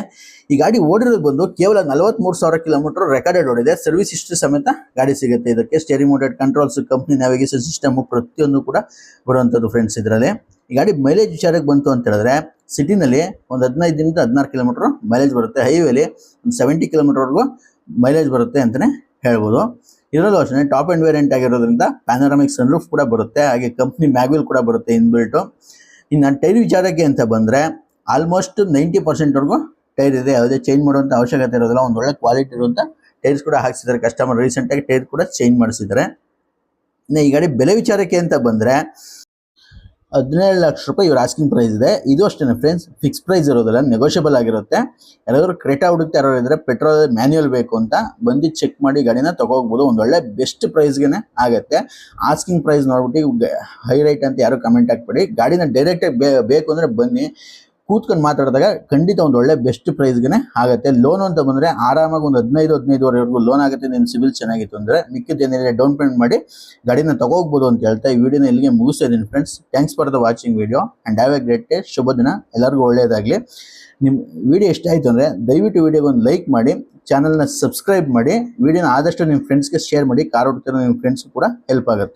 ಈ ಗಾಡಿ ಓಡಿರೋದು ಬಂದು ಕೇವಲ ನಲವತ್ಮೂರು ಸಾವಿರ ಕಿಲೋಮೀಟರ್ ರೆಕಾರ್ಡೆಡ್ ಓಡಿದೆ. ಸರ್ವಿಸ್ ಹಿಸ್ಟ್ರಿ ಸಮೇತ ಗಾಡಿ ಸಿಗುತ್ತೆ. ಇದಕ್ಕೆ steering mounted controls company navigation system ಪ್ರತಿಯೊಂದು ಕೂಡ ಬರುವಂಥದ್ದು ಫ್ರೆಂಡ್ಸ್ ಇದರಲ್ಲಿ. ಈ ಗಾಡಿ ಮೈಲೇಜ್ ವಿಚಾರಕ್ಕೆ ಬಂತು ಅಂತ ಹೇಳಿದ್ರೆ ಸಿಟಿನಲ್ಲಿ ಒಂದು ಹದಿನೈದರಿಂದ ಹದಿನಾರು ಕಿಲೋಮೀಟರ್ ಮೈಲೇಜ್ ಬರುತ್ತೆ. ಹೈವೇಲಿ ಒಂದು ಸೆವೆಂಟಿ ಕಿಲೋಮೀಟರ್ವರೆಗೂ ಮೈಲೇಜ್ ಬರುತ್ತೆ ಅಂತಲೇ ಹೇಳ್ಬೋದು. ಇದರಲ್ಲೂ ಅಷ್ಟೇ ಟಾಪ್ ಆ್ಯಂಡ್ ವೇರಿಯಂಟ್ ಆಗಿರೋದ್ರಿಂದ ಪ್ಯಾನರಾಮಿಕ್ ಸನ್ರೂಫ್ ಕೂಡ ಬರುತ್ತೆ, ಹಾಗೆ ಕಂಪ್ನಿ ಮ್ಯಾಗ್ವಿಲ್ ಕೂಡ ಬರುತ್ತೆ ಇನ್ಬಿಲ್ಟು ಇನ್ನು ಟೈರ್ ವಿಚಾರಕ್ಕೆ ಅಂತ ಬಂದರೆ ಆಲ್ಮೋಸ್ಟ್ ನೈಂಟಿ ಪರ್ಸೆಂಟ್ವರೆಗೂ ಟೈರ್ ಇದೆ. ಯಾವುದೇ ಚೇಂಜ್ ಮಾಡುವಂಥ ಅವಶ್ಯಕತೆ ಇರೋದಿಲ್ಲ, ಒಂದು ಒಳ್ಳೆ ಕ್ವಾಲಿಟಿ ಇರುವಂಥ ಟೈರ್ಸ್ ಕೂಡ ಹಾಕ್ಸಿದ್ದಾರೆ. ಕಸ್ಟಮರ್ ರೀಸೆಂಟಾಗಿ ಟೈರ್ ಕೂಡ ಚೇಂಜ್ ಮಾಡಿಸಿದ್ದಾರೆ. ಇನ್ನು ಈ ಗಾಡಿ ಬೆಲೆ ವಿಚಾರಕ್ಕೆ ಅಂತ ಬಂದರೆ ಹದಿನೇಳು ಲಕ್ಷ ರೂಪಾಯಿ ಇವ್ರ ಆಸ್ಕಿಂಗ್ ಪ್ರೈಸ್ ಇದೆ. ಇದು ಅಷ್ಟೇ ಫ್ರೆಂಡ್ಸ್ ಫಿಕ್ಸ್ ಪ್ರೈಸ್ ಇರೋದಿಲ್ಲ ನೆಗೋಷಿಯಬಲ್ ಆಗಿರುತ್ತೆ. ಯಾರಾದರೂ ಕ್ರೇಟಾ ಹುಡುಕ್ತಾ ಇರೋರು ಇದ್ರೆ ಪೆಟ್ರೋಲ್ ಮ್ಯಾನ್ಯುಯಲ್ ಬೇಕು ಅಂತ ಬಂದು ಚೆಕ್ ಮಾಡಿ ಗಾಡಿನ ತಗೋಗ್ಬೋದು ಒಂದು ಒಳ್ಳೆ ಬೆಸ್ಟ್ ಪ್ರೈಸ್ಗೆ ಆಗುತ್ತೆ. ಆಸ್ಕಿಂಗ್ ಪ್ರೈಸ್ ನೋಡ್ಬಿಟ್ಟು ಹೈ ರೈಟ್ ಅಂತ ಯಾರು ಕಮೆಂಟ್ ಹಾಕ್ಬೇಡಿ. ಗಾಡಿನ ಡೈರೆಕ್ಟಾಗಿ ಬೇಕು ಅಂದರೆ ಬನ್ನಿ. ಕೂತ್ಕೊಂಡು ಮಾತಾಡಿದಾಗ ಖಂಡಿತ ಒಂದು ಒಳ್ಳೆ ಬೆಸ್ಟ್ ಪ್ರೈಸ್ಗೆ ಆಗುತ್ತೆ. ಲೋನ್ ಅಂತ ಬಂದರೆ ಆರಾಮಾಗಿ ಒಂದು ಹದಿನೈದು, ಹದಿನೈದುವರೆವರೆಗೂ ಲೋನ್ ಆಗುತ್ತೆ. ನಿನ್ನ ಸಿವಿಲ್ ಚೆನ್ನಾಗಿತ್ತು ಅಂದರೆ ಮಿಕ್ಕಿದ್ದೇನಿದೆ ಡೌನ್ ಪೇಮೆಂಟ್ ಮಾಡಿ ಗಾಡಿನ ತಗೋಗ್ಬೋದು ಅಂತ ಹೇಳ್ತಾ ಈ ವಿಡಿಯೋನ ಇಲ್ಲಿಗೆ ಮುಗಿಸ್ತಾ friends thanks for the watching video and have a great day ಶುಭ ದಿನ. ಎಲ್ಲರಿಗೂ ಒಳ್ಳೆಯದಾಗಲಿ. ನಿಮ್ಮ ವಿಡಿಯೋ ಇಷ್ಟ ಆಯಿತು ಅಂದರೆ ದಯವಿಟ್ಟು ವಿಡಿಯೋಗೆ ಒಂದು ಲೈಕ್ ಮಾಡಿ ಚಾನಲ್ನ ಸಬ್ಸ್ಕ್ರೈಬ್ ಮಾಡಿ, ವಿಡಿಯೋನ ಆದಷ್ಟು ನಿಮ್ಮ ಫ್ರೆಂಡ್ಸ್ಗೆ ಶೇರ್ ಮಾಡಿ, ಕಾರ್ ಹೊಡ್ತಿರೋ ನಿಮ್ಮ ಫ್ರೆಂಡ್ಸ್ ಕೂಡ ಹೆಲ್ಪ್ ಆಗುತ್ತೆ.